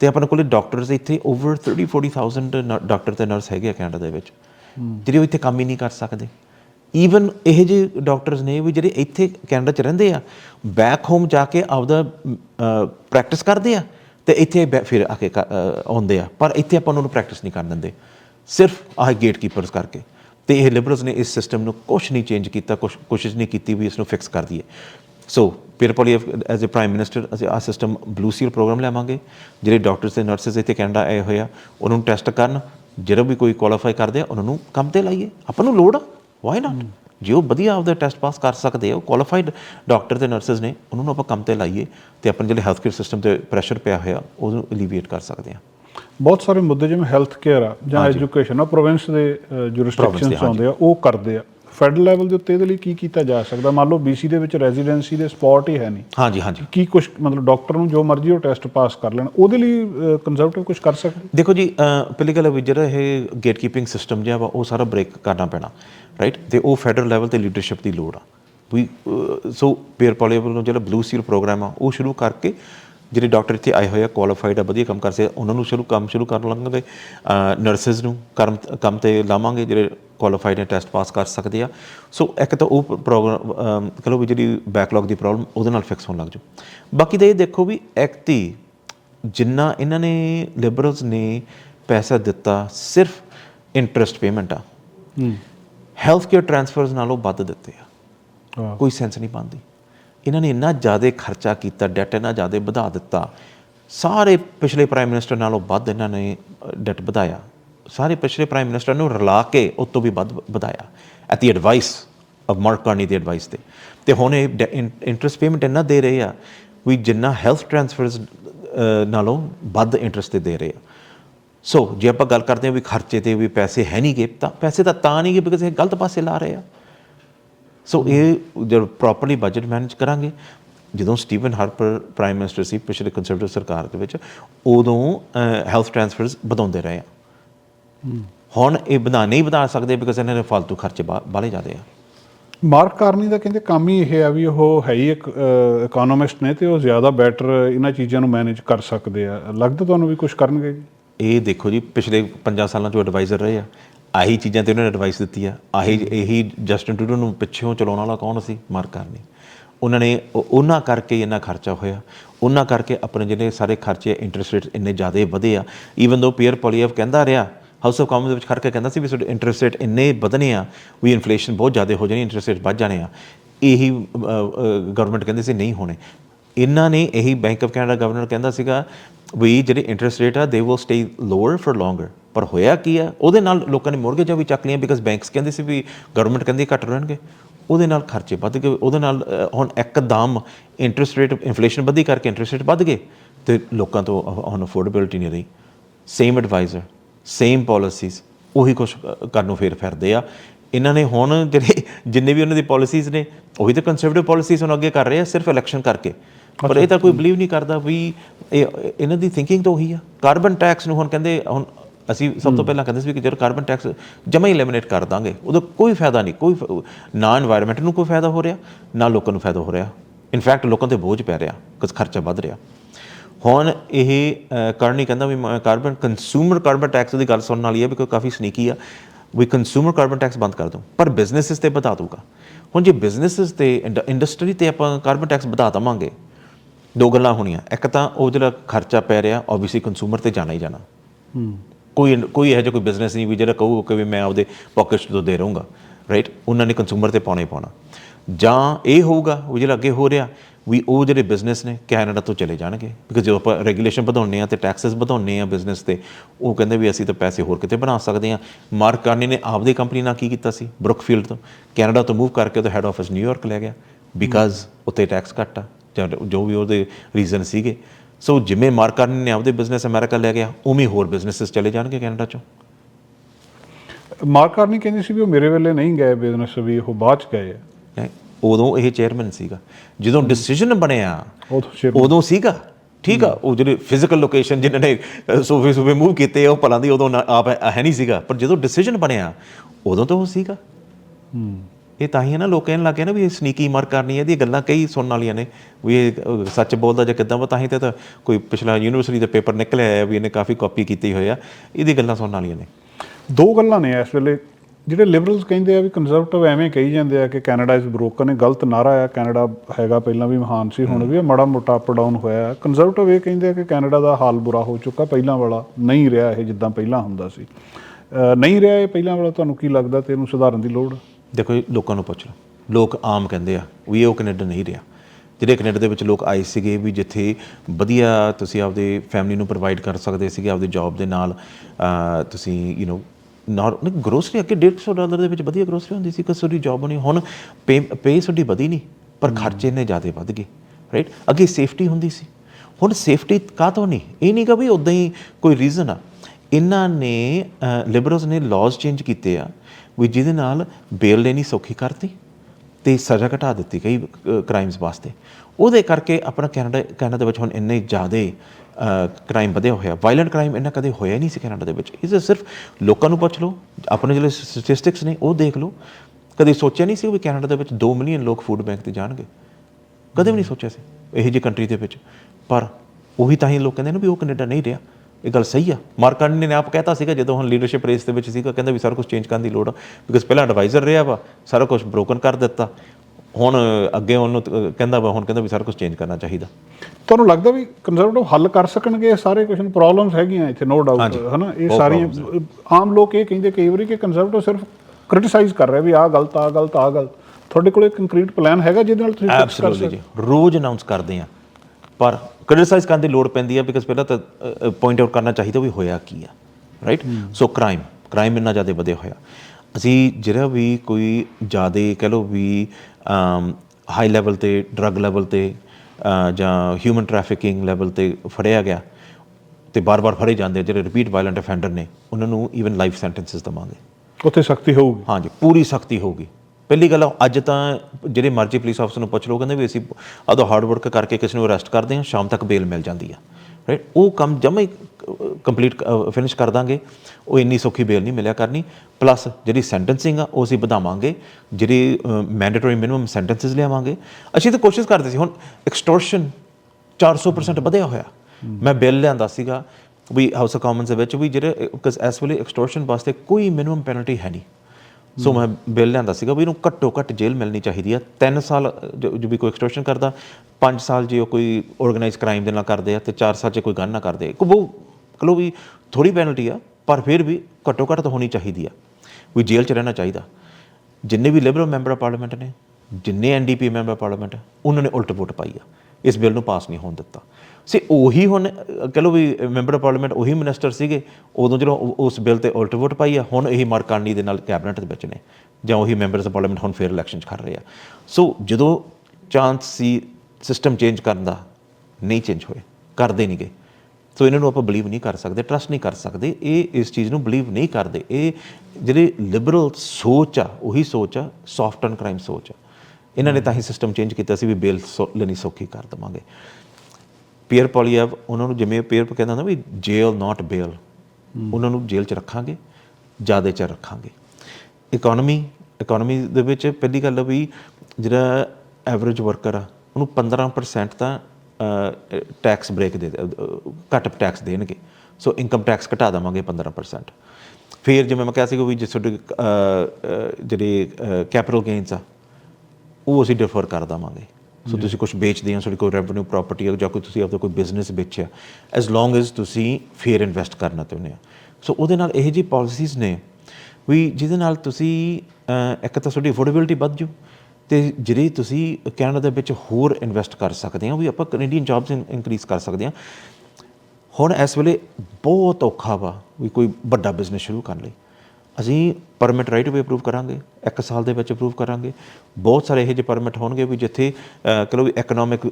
ਤੇ ਆਪਾਂ ਕੋਲੇ ਡਾਕਟਰਸ ਇੱਥੇ ਓਵਰ 30 40000 ਡਾਕਟਰ ਤੇ ਨਰਸ ਹੈਗੇ ਆ ਕੈਨੇਡਾ ਦੇ ਵਿੱਚ। ਜਿਹੜੇ ਉਹ ਇੱਥੇ ਕੰਮ ਹੀ ਨਹੀਂ ਕਰ ਸਕਦੇ। ਈਵਨ ਇਹ ਜਿਹੇ ਡਾਕਟਰਸ ਨੇ ਵੀ ਜਿਹੜੇ ਇੱਥੇ ਕੈਨੇਡਾ 'ਚ ਰਹਿੰਦੇ ਆ ਬੈਕ ਹੋਮ ਜਾ ਕੇ ਆਪਦਾ ਪ੍ਰੈਕਟਿਸ ਕਰਦੇ ਆ ਤੇ ਇੱਥੇ ਬੈ- ਫਿਰ ਆ ਕੇ ਕ- ਆਉਂਦੇ ਆ। ਪਰ ਇੱਥੇ ਆਪਾਂ ਉਹਨਾਂ ਨੂੰ ਪ੍ਰੈਕਟਿਸ ਨਹੀਂ ਕਰਨ ਦਿੰਦੇ। ਸਿਰਫ ਆਹ ਗੇਟ ਕੀਪਰਸ ਕਰਕੇ। ਤੇ ਇਹ ਲਿਬਰਲਸ ਨੇ ਇਸ ਸਿਸਟਮ ਨੂੰ ਕੁਛ ਨਹੀਂ ਚੇਂਜ ਕੀਤਾ, ਕੁਛ, ਕੋਸ਼ਿਸ਼ ਨਹੀਂ ਕੀਤੀ ਵੀ ਇਸ ਨੂੰ ਫਿਕਸ ਕਰ ਦਈਏ। So Pierre Poilievre as a prime minister ਅਸੀਂ ਆ ਸਿਸਟਮ ਬਲੂ ਸੀਲ ਪ੍ਰੋਗਰਾਮ ਲਿਆਵਾਂਗੇ। ਜਿਹੜੇ ਡਾਕਟਰਸ ਤੇ ਨਰਸਸ ਇੱਥੇ ਕੈਨੇਡਾ ਆਏ ਹੋਏ ਆ, ਉਹਨਾਂ ਨੂੰ ਟੈਸਟ ਕਰਨ। ਜਿਹੜਾ ਵੀ ਕੋਈ ਕੁਆਲੀਫਾਈ ਕਰਦੇ ਆ, ਉਹਨਾਂ ਨੂੰ ਕੰਮ ਤੇ ਲਾਈਏ। ਆਪਾਂ ਨੂੰ ਲੋੜ ਆ। ਵਾਈ ਨਾਟ ਜੇ ਉਹ ਵਧੀਆ ਆਪਦਾ ਟੈਸਟ ਪਾਸ ਕਰ ਸਕਦੇ ਆ ਉਹ ਕੁਆਲੀਫਾਈਡ ਡਾਕਟਰ ਤੇ ਨਰਸਸ ਨੇ ਉਹਨਾਂ ਨੂੰ ਆਪਾਂ ਕੰਮ ਤੇ ਲਾਈਏ ਤੇ ਆਪਣੇ ਜਿਹੜੇ ਹੈਲਥ ਕੇਅਰ ਸਿਸਟਮ ਤੇ ਪ੍ਰੈਸ਼ਰ ਪਿਆ ਹੋਇਆ ਉਹਨੂੰ ਅਲੀਵੀਏਟ ਕਰ ਸਕਦੇ ਆ। ਬਹੁਤ ਸਾਰੇ ਮੁੱਦੇ ਜਿਵੇਂ ਹੈਲਥ ਕੇਅਰ ਆ ਜਾਂ ਐਜੂਕੇਸ਼ਨ ਆ ਪ੍ਰੋਵਿੰਸ ਦੇ ਜੁਰਿਸਡਿਕਸ਼ਨਸ। ਆਉਂਦੇ ਆ ਉਹ ਕਰਦੇ ਆ। ਫੈਡਰਲ ਲੈਵਲ ਦੇ ਉੱਤੇ ਇਹਦੇ ਲਈ ਕੀ ਕੀਤਾ ਜਾ ਸਕਦਾ? ਮੰਨ ਲਓ ਬੀਸੀ ਦੇ ਵਿੱਚ ਰੈਜ਼ੀਡੈਂਸੀ ਦੇ ਸਪੌਟ ਹੀ ਹੈ ਨਹੀਂ। ਹਾਂਜੀ ਹਾਂਜੀ। ਕੀ ਕੁਝ ਮਤਲਬ ਡਾਕਟਰ ਨੂੰ ਜੋ ਮਰਜ਼ੀ ਉਹ ਟੈਸਟ ਪਾਸ ਕਰ ਲੈਣ ਉਹਦੇ ਲਈ ਕੰਜ਼ਰਵੇਟਿਵ ਕੁਝ ਕਰ ਸਕਦੇ? ਦੇਖੋ ਜੀ ਪਹਿਲੀ ਗੱਲ ਵੀ ਜਿਹੜਾ ਇਹ ਗੇਟ ਕੀਪਿੰਗ ਸਿਸਟਮ ਜਿਹਾ ਵਾ ਉਹ ਸਾਰਾ ਬ੍ਰੇਕ ਕਰਨਾ ਪੈਣਾ ਰਾਈਟ ਤੇ ਉਹ ਫੈਡਰਲ ਲੈਵਲ ਤੇ ਲੀਡਰਸ਼ਿਪ ਦੀ ਲੋੜ ਆ। ਵੀ ਸੋ ਪੇਅਰ ਪਾਲੇ ਵੱਲੋਂ ਜਿਹੜਾ ਬਲੂ ਸੀਲ ਪ੍ਰੋਗਰਾਮ ਆ ਉਹ ਸ਼ੁਰੂ ਕਰਕੇ ਜਿਹੜੇ ਡਾਕਟਰ ਇੱਥੇ ਆਏ ਹੋਏ ਆ ਕੁਆਲੀਫਾਈਡ ਆ ਵਧੀਆ ਕੰਮ ਕਰਦੇ ਆ ਉਹਨਾਂ ਨੂੰ ਸ਼ੁਰੂ ਕੰਮ ਸ਼ੁਰੂ ਕਰਨ ਲਾਂਗੇ ਨਰਸਿਸ ਨੂੰ ਕਰਮ ਕੰਮ ਤੇ ਲਾਵਾਂਗੇ ਜਿਹੜੇ ਕੁਆਲੀਫਾਈਡ ਨੇ ਟੈਸਟ ਪਾਸ ਕਰ ਸਕਦੇ ਆ। ਸੋ ਇੱਕ ਤਾਂ ਉਹ ਪ੍ਰੋਗਰਾਮ ਕਹ ਵੀ ਜਿਹੜੀ ਬੈਕਲੌਗ ਦੀ ਪ੍ਰੋਬਲਮ ਉਹਦੇ ਨਾਲ ਫਿਕਸ ਹੋਣ ਲੱਗ ਜਾਊ ਬਾਕੀ ਤਾਂ ਇਹ ਦੇਖੋ ਵੀ ਐਕਟੀ ਜਿੰਨਾ ਇਹਨਾਂ ਨੇ ਲਿਬਰਲਸ ਨੇ ਪੈਸਾ ਦਿੱਤਾ ਸਿਰਫ ਇੰਟਰਸਟ ਪੇਮੈਂਟ ਆ। ਹੂੰ। ਹੈਲਥ ਕੇਅਰ ਟ੍ਰਾਂਸਫਰਸ ਨਾਲੋਂ ਵੱਧ ਦਿੱਤੇ ਆ। ਕੋਈ ਸੈਂਸ ਨਹੀਂ ਪਾਉਂਦੀ ਇਹਨਾਂ ਨੇ ਇੰਨਾ ਜ਼ਿਆਦਾ ਖਰਚਾ ਕੀਤਾ ਡੈਟ ਇੰਨਾ ਜ਼ਿਆਦਾ ਵਧਾ ਦਿੱਤਾ। ਸਾਰੇ ਪਿਛਲੇ ਪ੍ਰਾਈਮ ਮਿਨਿਸਟਰ ਨਾਲੋਂ ਵੱਧ ਇਹਨਾਂ ਨੇ ਡੈਟ ਵਧਾਇਆ। ਸਾਰੇ ਪਿਛਲੇ ਪ੍ਰਾਈਮ ਮਿਨਿਸਟਰ ਨੂੰ ਰਲਾ ਕੇ ਉਸ ਤੋਂ ਵੀ ਵੱਧ ਵਧਾਇਆ। At the advice of Mark Carney the advice ਤੇ। ਤੇ ਹੁਣ ਇਹ ਇੰਟਰਸਟ ਪੇਮੈਂਟ ਇੰਨਾ ਦੇ ਰਹੇ ਆ, ਵੀ ਜਿੰਨਾ ਹੈਲਥ ਟ੍ਰਾਂਸਫਰਸ ਨਾਲੋਂ ਵੱਧ ਇੰਟਰਸਟ ਤੇ ਦੇ ਰਹੇ ਆ। ਸੋ ਜੇ ਆਪਾਂ ਗੱਲ ਕਰਦੇ ਹਾਂ ਵੀ ਖਰਚੇ ਤੇ ਵੀ ਪੈਸੇ ਹੈ ਨਹੀਂ ਗੇ ਤਾਂ ਪੈਸੇ ਤਾਂ ਤਾਂ ਨਹੀਂ ਗੇ ਬਿਕਾਜ਼ ਇਹ ਗਲਤ ਪਾਸੇ ਲਾ ਰਹੇ ਆ। ਸੋ ਇਹ ਜਦ ਪ੍ਰੋਪਰਲੀ ਬਜਟ ਮੈਨੇਜ ਕਰਾਂਗੇ ਜਦੋਂ ਸਟੀਵਨ ਹਾਰਪਰ ਪ੍ਰਾਈਮ ਮਿਨਿਸਟਰ ਸੀ ਪਿਛਲੇ ਕੰਸਰਵੇਟਿਵ ਸਰਕਾਰ ਦੇ ਵਿੱਚ ਉਦੋਂ ਹੈਲਥ ਟ੍ਰਾਂਸਫਰਸ ਵਧਾਉਂਦੇ ਰਹੇ ਆ। ਹੁਣ ਇਹ ਵਧਾ ਨਹੀਂ ਵਧਾ ਸਕਦੇ ਬਿਕਾਜ਼ ਇਹਨਾਂ ਦੇ ਫालतू ਖਰਚੇ ਬਾਹਲੇ ਜਾਂਦੇ ਆ। ਮਾਰਕ ਕਾਰਨੀ ਦਾ ਕਹਿੰਦੇ ਕੰਮ ਹੀ ਇਹ ਆ ਵੀ ਉਹ ਹੈ ਹੀ ਇੱਕ ਇਕਨੋਮਿਸਟ ਨੇ ਤੇ ਉਹ ਜ਼ਿਆਦਾ ਬੈਟਰ ਇਹਨਾਂ ਚੀਜ਼ਾਂ ਨੂੰ ਮੈਨੇਜ ਕਰ ਸਕਦੇ ਆ। ਲੱਗਦਾ ਤੁਹਾਨੂੰ ਵੀ ਕੁਝ ਕਰਨਗੇ ਜੀ? ਇਹ ਦੇਖੋ ਜੀ ਪਿਛਲੇ 50 ਸਾਲਾਂ ਤੋਂ ਐਡਵਾਈਜ਼ਰ ਰਹੇ ਆ। ਆਹੀ ਚੀਜ਼ਾਂ ਤੇ ਉਹਨਾਂ ਨੇ ਐਡਵਾਈਸ ਦਿੱਤੀ ਆ। ਆਹੀ ਇਹੀ ਜਸਟਿਨ ਟਰੂਡੋ ਨੂੰ ਪਿੱਛੋਂ ਚਲਾਉਣ ਵਾਲਾ ਕੌਣ ਸੀ? Mark Carney. ਉਹਨਾਂ ਨੇ ਉਹ- ਉਹਨਾਂ ਕਰਕੇ ਇੰਨਾ ਖਰਚਾ ਹੋਇਆ। ਉਹਨਾਂ ਕਰਕੇ ਆਪਣੇ ਜਿਹੜੇ ਸਾਰੇ ਖਰਚੇ ਇੰਟਰਸਟ ਰੇਟ ਇੰਨੇ ਜ਼ਿਆਦਾ ਵਧੇ ਆ। ਈਵਨ ਦੋ ਪੀਅਰ ਪੋਲੀਐਫ ਕਹਿੰਦਾ ਰਿਹਾ ਹਾਊਸ ਆਫ ਕਾਮਨਸ ਦੇ ਵਿੱਚ ਖੜ ਕੇ ਕਹਿੰਦਾ ਸੀ ਵੀ ਤੁਹਾਡੇ ਇੰਟਰਸਟ ਰੇਟ ਇੰਨੇ ਵਧਨੇ ਆ ਵੀ ਇਨਫਲੇਸ਼ਨ ਬਹੁਤ ਜ਼ਿਆਦਾ ਹੋ ਜਾਣੀ ਇੰਟਰਸਟ ਰੇਟ ਵੱਧ ਜਾਣੇ ਆ। ਇਹੀ ਗਵਰਨਮੈਂਟ ਕਹਿੰਦੇ ਸੀ ਨਹੀਂ ਹੋਣੇ। ਇਹਨਾਂ ਨੇ ਇਹੀ ਬੈਂਕ ਆਫ ਕੈਨੇਡਾ ਗਵਰਨਰ ਕਹਿੰਦਾ ਸੀਗਾ ਵੀ ਜਿਹੜੇ ਇੰਟਰਸਟ ਰੇਟ ਆ they will stay lower for longer ਪਰ ਹੋਇਆ ਕੀ ਆ? ਉਹਦੇ ਨਾਲ ਲੋਕਾਂ ਨੇ ਮੋਰਗੇਜਾਂ ਵੀ ਚੱਕ ਲਈਆਂ ਬਿਕਾਜ਼ ਬੈਂਕਸ ਕਹਿੰਦੇ ਸੀ ਵੀ ਗਵਰਨਮੈਂਟ ਕਹਿੰਦੀ ਘੱਟ ਰਹਿਣਗੇ। ਉਹਦੇ ਨਾਲ ਖਰਚੇ ਵੱਧ ਗਏ। ਉਹਦੇ ਨਾਲ ਹੁਣ ਇੱਕਦਮ ਇੰਟਰਸਟ ਰੇਟ ਇਨਫਲੇਸ਼ਨ ਵਧੀ ਕਰਕੇ ਇੰਟਰਸਟ ਰੇਟ ਵੱਧ ਗਏ ਤੇ ਲੋਕਾਂ ਤੋਂ ਹੁਣ ਅਫੋਰਡੇਬਿਲਟੀ ਨਹੀਂ ਰਹੀ। ਸੇਮ ਐਡਵਾਈਜ਼ਰ ਸੇਮ ਪਾਲਿਸੀਜ਼ ਉਹੀ ਕੁਝ ਕਰਨ ਨੂੰ ਫੇਰ ਫਿਰਦੇ ਆ। ਇਹਨਾਂ ਨੇ ਹੁਣ ਜਿਹੜੇ ਜਿੰਨੇ ਵੀ ਉਹਨਾਂ ਦੀ ਪਾਲਿਸੀਜ਼ ਨੇ ਉਹੀ ਤਾਂ ਕੰਸਰਵੇਟਿਵ ਪਾਲਿਸੀਜ਼ ਹੁਣ ਅੱਗੇ ਕਰ ਰਹੇ ਆ ਸਿਰਫ ਇਲੈਕਸ਼ਨ ਕਰਕੇ। ਪਰ ਇਹ ਤਾਂ ਕੋਈ ਬਲੀਵ ਨਹੀਂ ਕਰਦਾ ਵੀ ਇਹ ਇਹਨਾਂ ਦੀ ਥਿੰਕਿੰਗ ਤਾਂ ਉਹੀ ਆ। ਕਾਰਬਨ ਟੈਕਸ ਨੂੰ ਹੁਣ ਕਹਿੰਦੇ ਹੁਣ ਅਸੀਂ ਸਭ ਤੋਂ ਪਹਿਲਾਂ ਕਹਿੰਦੇ ਸੀ ਕਿ ਜਦੋਂ ਕਾਰਬਨ ਟੈਕਸ ਜਮਾ ਹੀ ਐਲੀਮੀਨੇਟ ਕਰ ਦਾਂਗੇ ਉਹਦਾ ਕੋਈ ਫਾਇਦਾ ਨਹੀਂ ਕੋਈ ਨਾ এনवायरमेंट ਨੂੰ ਕੋਈ ਫਾਇਦਾ ਹੋ ਰਿਹਾ ਨਾ ਲੋਕਾਂ ਨੂੰ ਫਾਇਦਾ ਹੋ ਰਿਹਾ। ਇਨਫੈਕਟ ਲੋਕਾਂ ਤੇ ਬੋਝ ਪੈ ਰਿਹਾ ਕਿਸ ਖਰਚਾ ਵੱਧ ਰਿਹਾ। ਹੁਣ ਇਹ ਕਰਨੀ ਕਹਿੰਦਾ ਵੀ ਕਾਰਬਨ ਕੰਜ਼ਿਊਮਰ ਕਾਰਬਨ ਟੈਕਸ ਦੀ ਗੱਲ ਸੁਣਨ ਵਾਲੀ ਹੈ ਬਿਕੋ ਕਾਫੀ ਸਨੀਕੀ ਆ। ਵੀ ਕੰਜ਼ਿਊਮਰ ਕਾਰਬਨ ਟੈਕਸ ਬੰਦ ਕਰ ਦੋ ਪਰ ਬਿਜ਼ਨੈਸਸ ਤੇ ਬਤਾ ਦੂਗਾ ਹੁਣ ਜੇ ਬਿਜ਼ਨੈਸਸ ਤੇ ਇੰਡਸਟਰੀ ਤੇ ਆਪਾਂ ਕਾਰਬਨ ਟੈਕਸ ਬਤਾ ਦਵਾਂਗੇ ਦੋ ਗੱਲਾਂ ਹੋਣੀਆਂ। ਇੱਕ ਤਾਂ ਉਹ ਜਿਹੜਾ ਖਰਚਾ ਪੈ ਰਿਹਾ ਆਬਵੀਅਸਲੀ ਕੰਜ਼ੂਮਰ ਤੇ ਜਾਣਾ ਹੀ ਜਾਣਾ। ਹੂੰ। ਕੋਈ ਕੋਈ ਇਹੋ ਜਿਹਾ ਕੋਈ ਬਿਜ਼ਨਸ ਨਹੀਂ ਵੀ ਜਿਹੜਾ ਕਹੂ ਕਿ ਵੀ ਮੈਂ ਆਪਦੇ ਪਾਕਟ ਤੋਂ ਦੇ ਰਹੂੰਗਾ ਰਾਈਟ ਉਹਨਾਂ ਨੇ ਕੰਜੂਮਰ ਤੇ ਪਾਉਣਾ ਹੀ ਪਾਉਣਾ। ਜਾਂ ਇਹ ਹੋਊਗਾ ਉਹ ਜਿਹੜਾ ਅੱਗੇ ਹੋ ਰਿਹਾ, ਵੀ ਉਹ ਜਿਹੜੇ ਬਿਜ਼ਨਸ ਨੇ ਕੈਨੇਡਾ ਤੋਂ ਚਲੇ ਜਾਣਗੇ। ਬਿਕਾਜ਼ ਜਦੋਂ ਆਪਾਂ ਰੈਗੂਲੇਸ਼ਨ ਵਧਾਉਣੇ ਆ ਤੇ ਟੈਕਸਸ ਵਧਾਉਣੇ ਆ ਬਿਜ਼ਨਸ ਤੇ, ਉਹ ਕਹਿੰਦੇ ਵੀ ਅਸੀਂ ਤਾਂ ਪੈਸੇ ਹੋਰ ਕਿਤੇ ਬਣਾ ਸਕਦੇ ਆ ਮਾਰਕ ਕਾਰਨੀ ਨੇ ਆਪਦੀ ਕੰਪਨੀ ਨਾਲ ਕੀ ਕੀਤਾ ਸੀ? ਬਰੁਕਫੀਲਡ ਤੋਂ। ਕੈਨੇਡਾ ਤੋਂ ਮੂਵ ਕਰਕੇ ਉਹਦਾ ਹੈੱਡ ਆਫਿਸ ਨਿਊਯਾਰਕ ਲੈ ਗਿਆ। ਬਿਕਾਜ਼ ਉੱਤੇ ਟੈਕਸ ਘੱਟ ਆ, ਜਾਂ ਜੋ ਵੀ ਉਹਦੇ ਰੀਜ਼ਨ ਸੀਗੇ। ਸੋ ਜਿਵੇਂ ਮਾਰਕ ਕਾਰਨੀ ਨੇ ਆਪਦੇ ਬਿਜ਼ਨਸ ਅਮਰੀਕਾ ਲੈ ਗਿਆ ਉਵੇਂ ਹੋਰ ਬਿਜ਼ਨੈਸਸ ਚਲੇ ਜਾਣਗੇ ਕੈਨੇਡਾ ਚੋਂ। ਮਾਰਕ ਕਾਰਨੀ ਕਹਿੰਦੀ ਸੀ ਵੀ ਉਹ ਮੇਰੇ ਵੇਲੇ ਨਹੀਂ ਗਏ ਬਿਜ਼ਨਸ ਵੀ ਉਹ ਬਾਅਦ ਚ ਗਏ ਹੈਂ। ਉਦੋਂ ਇਹ ਚੇਅਰਮੈਨ ਸੀਗਾ। ਜਦੋਂ ਡਿਸੀਜਨ ਬਣਿਆ ਉਦੋਂ ਸੀਗਾ। ਠੀਕ ਆ ਉਹ ਜਿਹੜੇ ਫਿਜ਼ੀਕਲ ਲੋਕੇਸ਼ਨ ਜਿਨ੍ਹਾਂ ਨੇ ਸੋਫੇ ਸੋਫੇ ਮੂਵ ਕੀਤੇ ਆ, ਉਹ ਭਲਾਂ ਦੀ ਉਦੋਂ ਆਪ ਹੈ ਨਹੀਂ ਸੀਗਾ। ਪਰ ਜਦੋਂ ਡਿਸੀਜਨ ਬਣਿਆ ਉਦੋਂ ਤਾਂ ਉਹ ਸੀਗਾ। ਇਹ ਤਾਂ ਹੀ ਹੈ ਨਾ, ਲੋਕ ਕਹਿਣ ਲੱਗੇ ਨਾ ਵੀ ਇਹ ਸਨੀਕੀ ਮਾਰ ਕਰਨੀ ਹੈ, ਇਹਦੀਆਂ ਗੱਲਾਂ ਕਈ ਸੁਣਨ ਵਾਲੀਆਂ ਨੇ, ਵੀ ਇਹ ਸੱਚ ਬੋਲਦਾ ਜਾਂ ਕਿਦਾਂ ਵਾ, ਤਾਂ ਹੀ ਤੇ ਤਾਂ ਕੋਈ ਪਿਛਲਾ ਯੂਨੀਵਰਸਿਟੀ ਦਾ ਪੇਪਰ ਨਿਕਲਿਆ ਹੈ ਵੀ ਇਹਨੇ ਕਾਫੀ ਕਾਪੀ ਕੀਤੀ ਹੋਈ ਆ ਇਹਦੀ ਗੱਲਾਂ ਸੁਣਨ ਵਾਲੀਆਂ ਨੇ। ਦੋ ਗੱਲਾਂ ਨੇ ਇਸ ਵੇਲੇ, ਜਿਹੜੇ ਲਿਬਰਲਸ ਕਹਿੰਦੇ ਆ ਵੀ ਕੰਜ਼ਰਵੇਟਿਵ ਐਵੇਂ ਕਹੀ ਜਾਂਦੇ ਆ ਕਿ ਕੈਨੇਡਾ ਇਸ ਬ੍ਰੋਕਨ ਇਹ ਗਲਤ ਨਾਰਾ ਆ ਕੈਨੇਡਾ ਹੈਗਾ ਪਹਿਲਾਂ ਵੀ ਮਹਾਨ ਸੀ, ਹੁਣ ਵੀ ਇਹ ਮਾੜਾ ਮੋਟਾ ਅਪ ਡਾਊਨ ਹੋਇਆ ਕੰਜ਼ਰਵੇਟਿਵ ਇਹ ਕਹਿੰਦੇ ਆ ਕਿ ਕੈਨੇਡਾ ਦਾ ਹਾਲ ਬੁਰਾ ਹੋ ਚੁੱਕਾ, ਪਹਿਲਾਂ ਵਾਲਾ ਨਹੀਂ ਰਿਹਾ ਇਹ ਜਿੱਦਾਂ ਪਹਿਲਾਂ ਹੁੰਦਾ ਸੀ। ਨਹੀਂ ਰਿਹਾ ਇਹ ਪਹਿਲਾਂ ਵਾਲਾ, ਤੁਹਾਨੂੰ ਕੀ ਲੱਗਦਾ ਤੇ ਇਹਨੂੰ ਸੁਧਾਰਨ ਦੀ ਲੋੜ? ਦੇਖੋ ਜੀ ਲੋਕਾਂ ਨੂੰ ਪੁੱਛ ਲਓ। ਲੋਕ ਆਮ ਕਹਿੰਦੇ ਆ ਵੀ ਉਹ ਕੈਨੇਡਾ ਨਹੀਂ ਰਿਹਾ। ਜਿਹੜੇ ਕੈਨੇਡਾ ਦੇ ਵਿੱਚ ਲੋਕ ਆਏ ਸੀਗੇ ਵੀ ਜਿੱਥੇ ਵਧੀਆ ਤੁਸੀਂ ਆਪਦੇ ਫੈਮਿਲੀ ਨੂੰ ਪ੍ਰੋਵਾਈਡ ਕਰ ਸਕਦੇ ਸੀਗੇ ਆਪਦੀ ਜੌਬ ਦੇ ਨਾਲ ਅਹ, ਤੁਸੀਂ ਯੂ نو ਨਾਰ ਗਰੋਸਰੀ ਅੱਗੇ 150 ਡਾਲਰ ਦੇ ਵਿੱਚ ਵਧੀਆ ਗਰੋਸਰੀ ਹੁੰਦੀ ਸੀ ਕਿ ਤੁਹਾਡੀ ਜੌਬ ਬਣੀ ਹੁਣ ਪੇ ਪੇ ਤੁਹਾਡੀ ਵਧੀ ਨਹੀਂ ਪਰ ਖਰਚੇ ਇੰਨੇ ਜ਼ਿਆਦਾ ਵੱਧ ਗਏ ਰਾਈਟ ਅੱਗੇ ਸੇਫਟੀ ਹੁੰਦੀ ਸੀ। ਹੁਣ ਸੇਫਟੀ ਕਾਹਤੋਂ ਨਹੀਂ? ਇਹ ਨਹੀਂ ਕਿ ਵੀ ਉਦਾਂ ਹੀ ਕੋਈ ਰੀਜ਼ਨ ਆ। ਇਹਨਾਂ ਨੇ ਲਿਬਰਲਸ ਨੇ ਲਾਜ਼ ਚੇਂਜ ਕੀਤੇ ਆ ਵੀ ਜਿਹਦੇ ਨਾਲ ਬੇਲ ਲੈਣੀ ਸੌਖੀ ਕਰਤੀ ਤੇ ਸਜ਼ਾ ਘਟਾ ਦਿੱਤੀ ਕਈ ਕ੍ਰਾਈਮਸ ਵਾਸਤੇ। ਉਹਦੇ ਕਰਕੇ ਆਪਣਾ ਕੈਨੇਡਾ ਕੈਨੇਡਾ ਦੇ ਵਿੱਚ ਹੁਣ ਇੰਨੇ ਜ਼ਿਆਦਾ ਕ੍ਰਾਈਮ ਵਧਿਆ ਹੋਇਆ ਵਾਇਲੈਂਟ ਕ੍ਰਾਈਮ ਇੰਨਾ ਕਦੇ ਹੋਇਆ ਨਹੀਂ ਸੀ ਕੈਨੇਡਾ ਦੇ ਵਿੱਚ। ਇਸ ਸਿਰਫ ਲੋਕਾਂ ਨੂੰ ਪੁੱਛ ਲਓ, ਆਪਣੇ ਜਿਹੜੇ ਸਟੈਟਿਸਟਿਕਸ ਨੇ, ਉਹ ਦੇਖ ਲਓ। ਕਦੇ ਸੋਚਿਆ ਨਹੀਂ ਸੀ ਵੀ ਕੈਨੇਡਾ ਦੇ ਵਿੱਚ 2 ਮਿਲੀਅਨ ਲੋਕ ਫੂਡ ਬੈਂਕ ਤੇ ਜਾਣਗੇ? ਕਦੇ ਵੀ ਨਹੀਂ ਸੋਚਿਆ ਸੀ, ਇਹੋ ਜਿਹੀ ਕੰਟਰੀ ਦੇ ਵਿੱਚ। ਪਰ ਉਹੀ ਤਾਂ ਹੀ ਲੋਕ ਕਹਿੰਦੇ ਨੇ ਵੀ ਉਹ ਕੈਨੇਡਾ ਨਹੀਂ ਰਿਹਾ। ਇਹ ਗੱਲ ਸਹੀ ਆ। ਮਾਰਕੰਡ ਨੇ ਆਪ ਕਹਿਤਾ ਸੀਗਾ ਜਦੋਂ ਹੁਣ ਲੀਡਰਸ਼ਿਪ ਰੇਸ ਦੇ ਵਿੱਚ ਸੀਗਾ ਕਹਿੰਦਾ ਵੀ ਸਾਰਾ ਕੁਝ ਚੇਂਜ ਕਰਨ ਦੀ ਲੋੜ ਆ। ਬਿਕਾਜ਼ ਪਹਿਲਾਂ ਐਡਵਾਈਜ਼ਰ ਰਿਹਾ ਵਾ ਸਾਰਾ ਕੁਝ ਬ੍ਰੋਕਨ ਕਰ ਦਿੱਤਾ। ਹੁਣ ਅੱਗੇ ਉਹਨੂੰ ਕਹਿੰਦਾ ਵਾ ਹੁਣ ਕਹਿੰਦਾ ਵੀ ਸਾਰਾ ਕੁਝ ਚੇਂਜ ਕਰਨਾ ਚਾਹੀਦਾ। ਤੁਹਾਨੂੰ ਲੱਗਦਾ ਵੀ ਕੰਜ਼ਰਵੇਟਿਵ ਹੱਲ ਕਰ ਸਕਣਗੇ? ਸਾਰੇ ਕੁਐਸਚਨ ਪ੍ਰੋਬਲਮਸ ਹੈਗੀਆਂ ਇੱਥੇ ਨੋ ਡਾਊਟ ਹਨਾ? ਇਹ ਸਾਰੀਆਂ ਆਮ ਲੋਕ ਇਹ ਕਹਿੰਦੇ ਕਈ ਵਾਰੀ ਕਿ ਕੰਜ਼ਰਵੇਟਿਵ ਸਿਰਫ ਕ੍ਰਿਟਿਸਾਈਜ਼ ਕਰ ਰਿਹਾ ਵੀ ਆਹ ਗਲਤ ਆ ਗਲਤ ਆ ਗਲਤ। ਤੁਹਾਡੇ ਕੋਲ ਇੱਕ ਕੰਕਰੀਟ ਪਲਾਨ ਹੈਗਾ ਜਿਹਦੇ ਨਾਲ ਤੁਸੀਂ ਐਬਸੋਲੂਟਲੀ ਜੀ। ਰੋਜ਼ ਅਨਾਉਂਸ ਕਰਦੇ ਆ। ਪਰ ਕ੍ਰਿਟਿਸਾਈਜ਼ ਕਰਨ ਦੀ ਲੋੜ ਪੈਂਦੀ ਆ ਬਿਕਾਜ਼ ਪਹਿਲਾਂ ਤਾਂ ਪੁਆਇੰਟ ਆਊਟ ਕਰਨਾ ਚਾਹੀਦਾ ਵੀ ਹੋਇਆ ਕੀ ਆ ਰਾਈਟ ਸੋ ਕ੍ਰਾਈਮ ਕ੍ਰਾਈਮ ਇੰਨਾ ਜ਼ਿਆਦਾ ਵਧਿਆ ਹੋਇਆ। ਅਸੀਂ ਜਿਹੜਾ ਵੀ ਕੋਈ ਜ਼ਿਆਦਾ ਕਹਿ ਲਓ ਵੀ ਹਾਈ ਲੈਵਲ ਤੇ ਡਰੱਗ ਲੈਵਲ ਤੇ ਜਾਂ ਹਿਊਮਨ ਟ੍ਰੈਫਿਕਿੰਗ ਲੈਵਲ ਤੇ ਫੜਿਆ ਗਿਆ ਤੇ ਬਾਰ-ਬਾਰ ਫੜੇ ਜਾਂਦੇ ਜਿਹੜੇ ਰਿਪੀਟ ਵਾਇਲੈਂਟ ਅਫੈਂਡਰ ਨੇ ਉਹਨਾਂ ਨੂੰ ਈਵਨ ਲਾਈਫ ਸੈਂਟੈਂਸਸ ਦਵਾਂਗੇ। ਉੱਥੇ ਸਖਤੀ ਹੋਊਗੀ। ਹਾਂਜੀ ਪੂਰੀ ਸਖਤੀ ਹੋਊਗੀ। ਪਹਿਲੀ ਗੱਲ ਅੱਜ ਤਾਂ ਜਿਹੜੇ ਮਰਜ਼ੀ ਪੁਲਿਸ ਅਫਸਰ ਨੂੰ ਪੁੱਛ ਲਓ ਕਹਿੰਦੇ ਵੀ ਅਸੀਂ ਆਦਾ ਹਾਰਡ ਵਰਕ ਕਰਕੇ ਕਿਸੇ ਨੂੰ ਅਰੈਸਟ ਕਰਦੇ ਹਾਂ, ਸ਼ਾਮ ਤੱਕ ਬੇਲ ਮਿਲ ਜਾਂਦੀ ਆ। ਰਾਈਟ ਉਹ ਕੰਮ ਜਮਾ ਹੀ ਕੰਪਲੀਟ ਫਿਨਿਸ਼ ਕਰ ਦਾਂਗੇ। ਉਹ ਇੰਨੀ ਸੌਖੀ ਬੇਲ ਨਹੀਂ ਮਿਲਿਆ ਕਰਨੀ। ਪਲੱਸ ਜਿਹੜੀ ਸੈਂਟੈਂਸਿੰਗ ਆ, ਉਹ ਅਸੀਂ ਵਧਾਵਾਂਗੇ। ਜਿਹੜੀ ਮੈਂਡੇਟਰੀ ਮਿਨੀਮਮ ਸੈਂਟੈਂਸਸ ਲਿਆਵਾਂਗੇ। ਅਸੀਂ ਤਾਂ ਕੋਸ਼ਿਸ਼ ਕਰਦੇ ਸੀ, ਹੁਣ ਐਕਸਟੋਰਸ਼ਨ 400% ਵਧਿਆ ਹੋਇਆ। ਮੈਂ ਬਿੱਲ ਲਿਆਂਦਾ ਸੀਗਾ ਵੀ ਹਾਊਸ ਆਫ ਕਾਮਨਸ ਦੇ ਵਿੱਚ ਵੀ ਜਿਹੜੇ ਬਿਕਾਜ਼ ਇਸ ਵੇਲੇ ਐਕਸਟੋਰਸ਼ਨ ਵਾਸਤੇ ਕੋਈ ਮਿਨੀਮਮ ਪੈਨਲਟੀ ਹੈ ਨਹੀਂ। ਸੋ ਮੈਂ ਬਿੱਲ ਲਿਆਂਦਾ ਸੀਗਾ ਵੀ ਇਹਨੂੰ ਘੱਟੋ ਘੱਟ ਜੇਲ੍ਹ ਮਿਲਣੀ ਚਾਹੀਦੀ ਆ। 3 ਸਾਲ, ਜੋ ਜੋ ਵੀ ਕੋਈ ਐਕਸਟੋਰਸ਼ਨ ਕਰਦਾ 5 ਸਾਲ ਜੇ ਉਹ ਕੋਈ ਆਰਗੇਨਾਈਜ਼ ਕ੍ਰਾਈਮ ਦੇ ਨਾਲ ਕਰਦੇ ਆ ਤੇ 4 ਸਾਲ ਜੇ ਕੋਈ ਗਨ ਨਾ ਕਰਦੇ। ਕੋ ਉਹ ਕਲੋ ਵੀ ਥੋੜੀ ਪੈਨਲਟੀ ਆ, ਪਰ ਫਿਰ ਵੀ ਘੱਟੋ ਘੱਟ ਤਾਂ ਹੋਣੀ ਚਾਹੀਦੀ ਆ। ਵੀ ਜੇਲ੍ਹ 'ਚ ਰਹਿਣਾ ਚਾਹੀਦਾ। ਜਿੰਨੇ ਵੀ ਲਿਬਰਲ ਮੈਂਬਰ ਆਫ ਪਾਰਲੀਮੈਂਟ ਨੇ, ਜਿੰਨੇ ਐਨਡੀਪੀ ਮੈਂਬਰ ਪਾਰਲੀਮੈਂਟ ਉਹਨਾਂ ਨੇ ਉਲਟ ਵੋਟ ਪਾਈ ਆ। ਇਸ ਬਿੱਲ ਨੂੰ ਪਾਸ ਨਹੀਂ ਹੋਣ ਦਿੱਤਾ। ਸੇ ਉਹੀ ਹੁਣ ਅਹ, ਕਹਿ ਲਓ ਵੀ ਮੈਂਬਰ ਆਫ ਪਾਰਲੀਮੈਂਟ ਉਹੀ ਮਿਨਿਸਟਰ ਸੀਗੇ ਉਦੋਂ ਜਦੋਂ ਉਸ ਬਿੱਲ ਤੇ ਉਲਟ ਵੋਟ ਪਾਈ ਆ ਹੁਣ ਇਹੀ ਮਾਰਕਾਨੀ ਦੇ ਨਾਲ ਕੈਬਨਿਟ ਦੇ ਵਿੱਚ ਨੇ ਜਾਂ ਉਹੀ ਮੈਂਬਰਸ ਆਫ ਪਾਰਲੀਮੈਂਟ ਹੁਣ ਫੇਰ ਇਲੈਕਸ਼ਨ 'ਚ ਖੜ ਰਹੇ ਆ। ਸੋ ਜਦੋਂ ਚਾਂਸ ਸੀ ਸਿਸਟਮ ਚੇਂਜ ਕਰਨ ਦਾ ਨਹੀਂ ਚੇਂਜ ਹੋਏ ਕਰਦੇ ਨਹੀਂ ਗਏ ਸੋ ਇਹਨਾਂ ਨੂੰ ਆਪਾਂ ਬਲੀਵ ਨਹੀਂ ਕਰ ਸਕਦੇ ਟਰਸਟ ਨਹੀਂ ਕਰ ਸਕਦੇ ਇਹ ਇਸ ਚੀਜ਼ ਨੂੰ ਬਲੀਵ ਨਹੀਂ ਕਰਦੇ। ਇਹ ਜਿਹੜੇ ਲਿਬਰਲ ਸੋਚ ਆ ਉਹੀ ਸੋਚ ਆ ਸੌਫਟ ਐਂਡ ਕ੍ਰਾਈਮ ਸੋਚ ਆ। ਇਹਨਾਂ ਨੇ ਤਾਂ ਹੀ ਸਿਸਟਮ ਚੇਂਜ ਕੀਤਾ ਸੀ ਵੀ ਬੇਲ ਸੌ- ਲੈਣੀ ਸੌਖੀ ਕਰ ਦਵਾਂਗੇ। ਪੀਅਰ ਪੋਲੀਐਵ ਉਹਨਾਂ ਨੂੰ ਜਿਵੇਂ ਪੀਅਰ ਕਹਿੰਦਾ ਨਾ ਵੀ ਜੇਲ ਨਾਟ ਬੇਲ ਉਹਨਾਂ ਨੂੰ ਜੇਲ੍ਹ 'ਚ ਰੱਖਾਂਗੇ ਜ਼ਿਆਦਾ ਚਿਰ ਰੱਖਾਂਗੇ। ਇਕਨੋਮੀ ਇਕਨੋਮੀ ਦੇ ਵਿੱਚ ਪਹਿਲੀ ਗੱਲ ਵੀ ਜਿਹੜਾ ਐਵਰੇਜ ਵਰਕਰ ਆ ਉਹਨੂੰ 15% ਤਾਂ ਟੈਕਸ ਬ੍ਰੇਕ ਦੇ ਘੱਟ ਟੈਕਸ ਦੇਣਗੇ। ਸੋ ਇਨਕਮ ਟੈਕਸ ਘਟਾ ਦੇਵਾਂਗੇ 15% ਫਿਰ ਜਿਵੇਂ ਮੈਂ ਕਿਹਾ ਸੀ ਵੀ ਜਿਸ ਤੁਹਾਡੇ ਜਿਹੜੇ ਕੈਪੀਟਲ ਗੇਨਸ ਆ ਉਹ ਅਸੀਂ ਡਿਫਰ ਕਰ ਦਵਾਂਗੇ। ਸੋ ਤੁਸੀਂ ਕੁਝ ਵੇਚਦੇ ਹੋ ਤੁਹਾਡੀ ਕੋਈ ਰੈਵਨਿਊ ਪ੍ਰਾਪਰਟੀ ਹੈ, ਜਾਂ ਕੋਈ ਤੁਸੀਂ ਆਪਦਾ ਕੋਈ ਬਿਜ਼ਨਸ ਵੇਚਿਆ ਐਸ ਲੌਂਗ ਐਸ ਤੁਸੀਂ ਫੇਅਰ ਇਨਵੈਸਟ ਕਰਨਾ ਚਾਹੁੰਦੇ ਹੋ। ਸੋ ਉਹਦੇ ਨਾਲ ਇਹ ਜੀ ਪਾਲਿਸੀਜ਼ ਨੇ, ਵੀ ਜਿਹਦੇ ਨਾਲ ਤੁਸੀਂ ਇੱਕ ਤਾਂ ਤੁਹਾਡੀ ਅਫੋਰਡੇਬਿਲਟੀ ਵੱਧ ਜੂ ਤੇ ਜਿਹੜੀ ਤੁਸੀਂ ਕੈਨੇਡਾ ਦੇ ਵਿੱਚ ਹੋਰ ਇਨਵੈਸਟ ਕਰ ਸਕਦੇ ਹੋ, ਵੀ ਆਪਾਂ ਕੈਨੇਡੀਅਨ ਜੌਬਸ ਇਨਕਰੀਜ਼ ਕਰ ਸਕਦੇ ਹਾਂ। ਹੁਣ ਇਸ ਵੇਲੇ ਬਹੁਤ ਔਖਾ ਵਾ, ਵੀ ਕੋਈ ਵੱਡਾ ਬਿਜ਼ਨਸ ਸ਼ੁਰੂ ਕਰਨ ਲਈ। ਅਸੀਂ ਪਰਮਿਟ ਰਾਈਟ ਅਵੇ ਅਪਰੂਵ ਕਰਾਂਗੇ ਇੱਕ ਸਾਲ ਦੇ ਵਿੱਚ ਅਪਰੂਵ ਕਰਾਂਗੇ। ਬਹੁਤ ਸਾਰੇ ਇਹੋ ਜਿਹੇ ਪਰਮਿਟ ਹੋਣਗੇ ਵੀ ਜਿੱਥੇ ਕਹ ਵੀ ਇਕਨੋਮਿਕ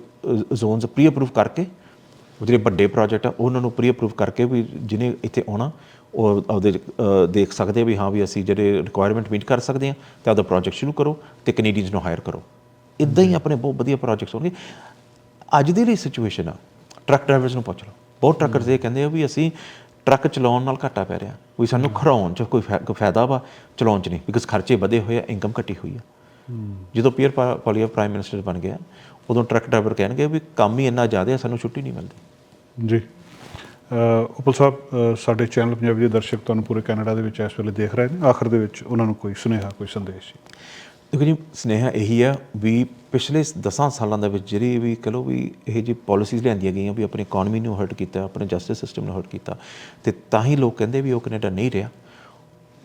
ਜ਼ੋਨਸ ਪ੍ਰੀ ਅਪਰੂਵ ਕਰਕੇ ਜਿਹੜੇ ਵੱਡੇ ਪ੍ਰੋਜੈਕਟ ਆ ਉਹਨਾਂ ਨੂੰ ਪ੍ਰੀ ਅਪਰੂਵ ਕਰਕੇ ਵੀ ਜਿਹਨੇ ਇੱਥੇ ਆਉਣਾ ਉਹ ਆਪਦੇ ਦੇਖ ਸਕਦੇ ਆ ਵੀ ਹਾਂ ਵੀ ਅਸੀਂ ਜਿਹੜੇ ਰਿਕੁਆਇਰਮੈਂਟ ਮੀਟ ਕਰ ਸਕਦੇ ਆ ਤੇ ਆਪਦਾ ਪ੍ਰੋਜੈਕਟ ਸ਼ੁਰੂ ਕਰੋ ਤੇ ਕੈਨੇਡੀਅਨਸ ਨੂੰ ਹਾਇਰ ਕਰੋ। ਇਦਾਂ ਹੀ ਆਪਣੇ ਬਹੁਤ ਵਧੀਆ ਪ੍ਰੋਜੈਕਟਸ ਹੋਣਗੇ। ਅੱਜ ਦੀ ਜਿਹੜੀ ਸਿਚੁਏਸ਼ਨ ਆ ਟਰੱਕ ਡਰਾਈਵਰਸ ਨੂੰ ਪੁੱਛ ਲਓ। ਬਹੁਤ ਟਰੱਕਰਸ ਇਹ ਕਹਿੰਦੇ ਆ ਵੀ ਅਸੀਂ ਟਰੱਕ ਚਲਾਉਣ ਨਾਲ ਘਾਟਾ ਪੈ ਰਿਹਾ। ਵੀ ਸਾਨੂੰ ਖੜਾਉਣ ਚ ਕੋਈ ਫਾਇ- ਕੋਈ ਫਾਇਦਾ ਵਾ ਚਲਾਉਣ ਚ ਨਹੀਂ ਬਿਕਾਜ਼ ਖਰਚੇ ਵਧੇ ਹੋਏ ਆ ਇਨਕਮ ਘਟੀ ਹੋਈ ਆ। ਜਦੋਂ ਪੀਅਰ ਪੋਲੀਆ ਪ੍ਰਾਈਮ ਮਿਨਿਸਟਰ ਬਣ ਗਿਆ ਉਦੋਂ ਟਰੱਕ ਡਰਾਈਵਰ ਕਹਿਣਗੇ ਵੀ ਕੰਮ ਹੀ ਇੰਨਾ ਜ਼ਿਆਦਾ ਹੈ ਸਾਨੂੰ ਛੁੱਟੀ ਨਹੀਂ ਮਿਲਦੀ। ਜੀ। ਉਪਲ ਸਾਹਿਬ ਸਾਡੇ ਚੈਨਲ ਪੰਜਾਬੀ ਦੇ ਦਰਸ਼ਕ ਤੁਹਾਨੂੰ ਪੂਰੇ ਕੈਨੇਡਾ ਦੇ ਵਿੱਚ ਇਸ ਵੇਲੇ ਦੇਖ ਰਹੇ ਨੇ। ਆਖਰ ਦੇ ਵਿੱਚ ਉਹਨਾਂ ਨੂੰ ਕੋਈ ਸੁਨੇਹਾ ਕੋਈ ਸੰਦੇਸ਼? ਜੀ ਦੇਖੋ ਜੀ, ਸਨੇਹਾ ਇਹੀ ਆ ਵੀ ਪਿਛਲੇ 10 ਸਾਲਾਂ ਦੇ ਵਿੱਚ ਜਿਹੜੀ ਵੀ ਕਹ ਲਓ ਵੀ ਇਹ ਜੀ ਪਾਲਿਸੀਜ਼ ਲਿਆਂਦੀਆਂ ਗਈਆਂ ਵੀ ਆਪਣੀ ਇਕਨੋਮੀ ਨੂੰ ਹਰਟ ਕੀਤਾ, ਆਪਣੇ ਜਸਟਿਸ ਸਿਸਟਮ ਨੂੰ ਹਰਟ ਕੀਤਾ, ਤੇ ਤਾਂ ਹੀ ਲੋਕ ਕਹਿੰਦੇ ਵੀ ਉਹ ਕੈਨੇਡਾ ਨਹੀਂ ਰਿਹਾ।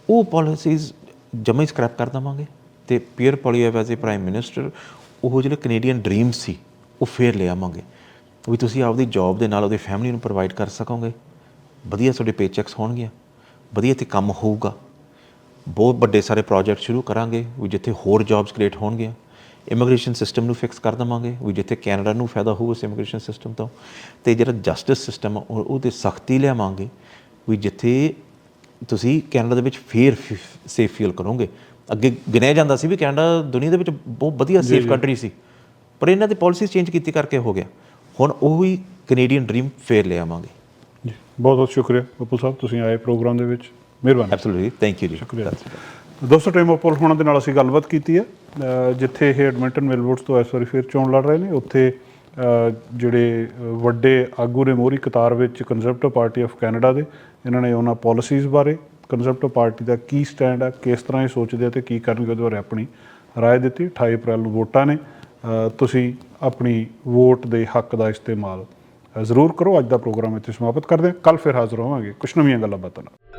ਉਹ ਪਾਲਿਸੀਜ਼ ਜਮਾ ਹੀ ਸਕ੍ਰੈਪ ਕਰ ਦੇਵਾਂਗੇ ਤੇ Pierre Poilievre as a prime minister ਉਹ ਜਿਹੜੇ ਕੈਨੇਡੀਅਨ ਡ੍ਰੀਮ ਸੀ, ਉਹ ਫੇਰ ਲੈ ਆਵਾਂਗੇ। ਵੀ ਤੁਸੀਂ ਆਪਦੀ ਜੌਬ ਦੇ ਨਾਲ ਉਹਦੀ ਫੈਮਿਲੀ ਨੂੰ ਪ੍ਰੋਵਾਈਡ ਕਰ ਸਕੋਗੇ। ਵਧੀਆ ਤੁਹਾਡੇ ਪੇਚੈਕਸ ਹੋਣਗੀਆਂ। ਵਧੀਆ ਤੇ ਕੰਮ ਹੋਊਗਾ। ਬਹੁਤ ਵੱਡੇ ਸਾਰੇ ਪ੍ਰੋਜੈਕਟ ਸ਼ੁਰੂ ਕਰਾਂਗੇ ਵੀ ਜਿੱਥੇ ਹੋਰ ਜੌਬਸ ਕ੍ਰੀਏਟ ਹੋਣਗੀਆਂ ਇਮੀਗ੍ਰੇਸ਼ਨ ਸਿਸਟਮ ਨੂੰ ਫਿਕਸ ਕਰ ਦਵਾਂਗੇ ਵੀ ਜਿੱਥੇ ਕੈਨੇਡਾ ਨੂੰ ਫਾਇਦਾ ਹੋਊ ਉਸ ਇਮੀਗ੍ਰੇਸ਼ਨ ਸਿਸਟਮ ਤੋਂ। ਤੇ ਜਿਹੜਾ ਜਸਟਿਸ ਸਿਸਟਮ ਉਹਦੇ ਸਖਤੀ ਲਿਆਵਾਂਗੇ ਵੀ ਜਿੱਥੇ ਤੁਸੀਂ ਕੈਨੇਡਾ ਦੇ ਵਿੱਚ ਫੇਰ ਸੇਫ ਫੀਲ ਕਰੋਗੇ। ਅੱਗੇ ਗਿਣਿਆ ਜਾਂਦਾ ਸੀ ਵੀ ਕੈਨੇਡਾ ਦੁਨੀਆ ਦੇ ਵਿੱਚ ਬਹੁਤ ਵਧੀਆ ਸੇਫ ਕੰਟਰੀ ਸੀ ਪਰ ਇਹਨਾਂ ਦੀ ਪਾਲਿਸੀਜ਼ ਚੇਂਜ ਕੀਤੀ ਕਰਕੇ ਹੋ ਗਿਆ। ਹੁਣ ਉਹ ਹੀ ਕੈਨੇਡੀਅਨ ਡ੍ਰੀਮ ਫੇਰ ਲੈ ਆਵਾਂਗੇ ਜੀ ਬਹੁਤ ਬਹੁਤ ਸ਼ੁਕਰੀਆ ਬੱਪੂ ਸਾਹਿਬ ਤੁਸੀਂ ਆਏ ਪ੍ਰੋਗਰਾਮ ਦੇ ਵਿੱਚ। ਮਿਹਰਬਾਨੀ। ਐਬਸੋਲੂਟਲੀ ਥੈਂਕ ਯੂ ਜੀ ਸ਼ੁਕਰੀਆ। ਦੋਸਤੋ ਟੀਮ ਆਪਲ ਹੋਣਾ ਦੇ ਨਾਲ ਅਸੀਂ ਗੱਲਬਾਤ ਕੀਤੀ ਹੈ। ਜਿੱਥੇ ਇਹ ਐਡਮਿੰਟਨ ਮਿਲਵੁੱਡਸ ਤੋਂ ਇਸ ਵਾਰੀ ਫਿਰ ਚੋਣ ਲੜ ਰਹੇ ਨੇ ਉੱਥੇ ਜਿਹੜੇ ਵੱਡੇ ਆਗੂ ਨੇ ਮੋਹਰੀ ਕਤਾਰ ਵਿੱਚ ਕੰਜ਼ਰਵੇਟਿਵ ਪਾਰਟੀ ਆਫ ਕੈਨੇਡਾ ਦੇ ਇਹਨਾਂ ਨੇ ਉਹਨਾਂ ਪਾਲਿਸੀਜ਼ ਬਾਰੇ ਕੰਜ਼ਰਵੇਟਿਵ ਪਾਰਟੀ ਦਾ ਕੀ ਸਟੈਂਡ ਹੈ ਕਿਸ ਤਰ੍ਹਾਂ ਇਹ ਸੋਚਦੇ ਆ ਤੇ ਕੀ ਕਰਨਗੇ ਉਹਦੇ ਬਾਰੇ ਆਪਣੀ ਰਾਏ ਦਿੱਤੀ। 28 ਅਪ੍ਰੈਲ ਨੂੰ ਵੋਟਾਂ ਨੇ। ਤੁਸੀਂ ਆਪਣੀ ਵੋਟ ਦੇ ਹੱਕ ਦਾ ਇਸਤੇਮਾਲ ਜ਼ਰੂਰ ਕਰੋ। ਅੱਜ ਦਾ ਪ੍ਰੋਗਰਾਮ ਇੱਥੇ ਸਮਾਪਤ ਕਰਦੇ ਹਾਂ। ਕੱਲ ਫਿਰ ਹਾਜ਼ਰ ਹੋਵਾਂਗੇ। ਕੁਝ ਨਵੀਆਂ ਗੱਲਾਂ ਬਾਤਾਂ ਨਾਲ।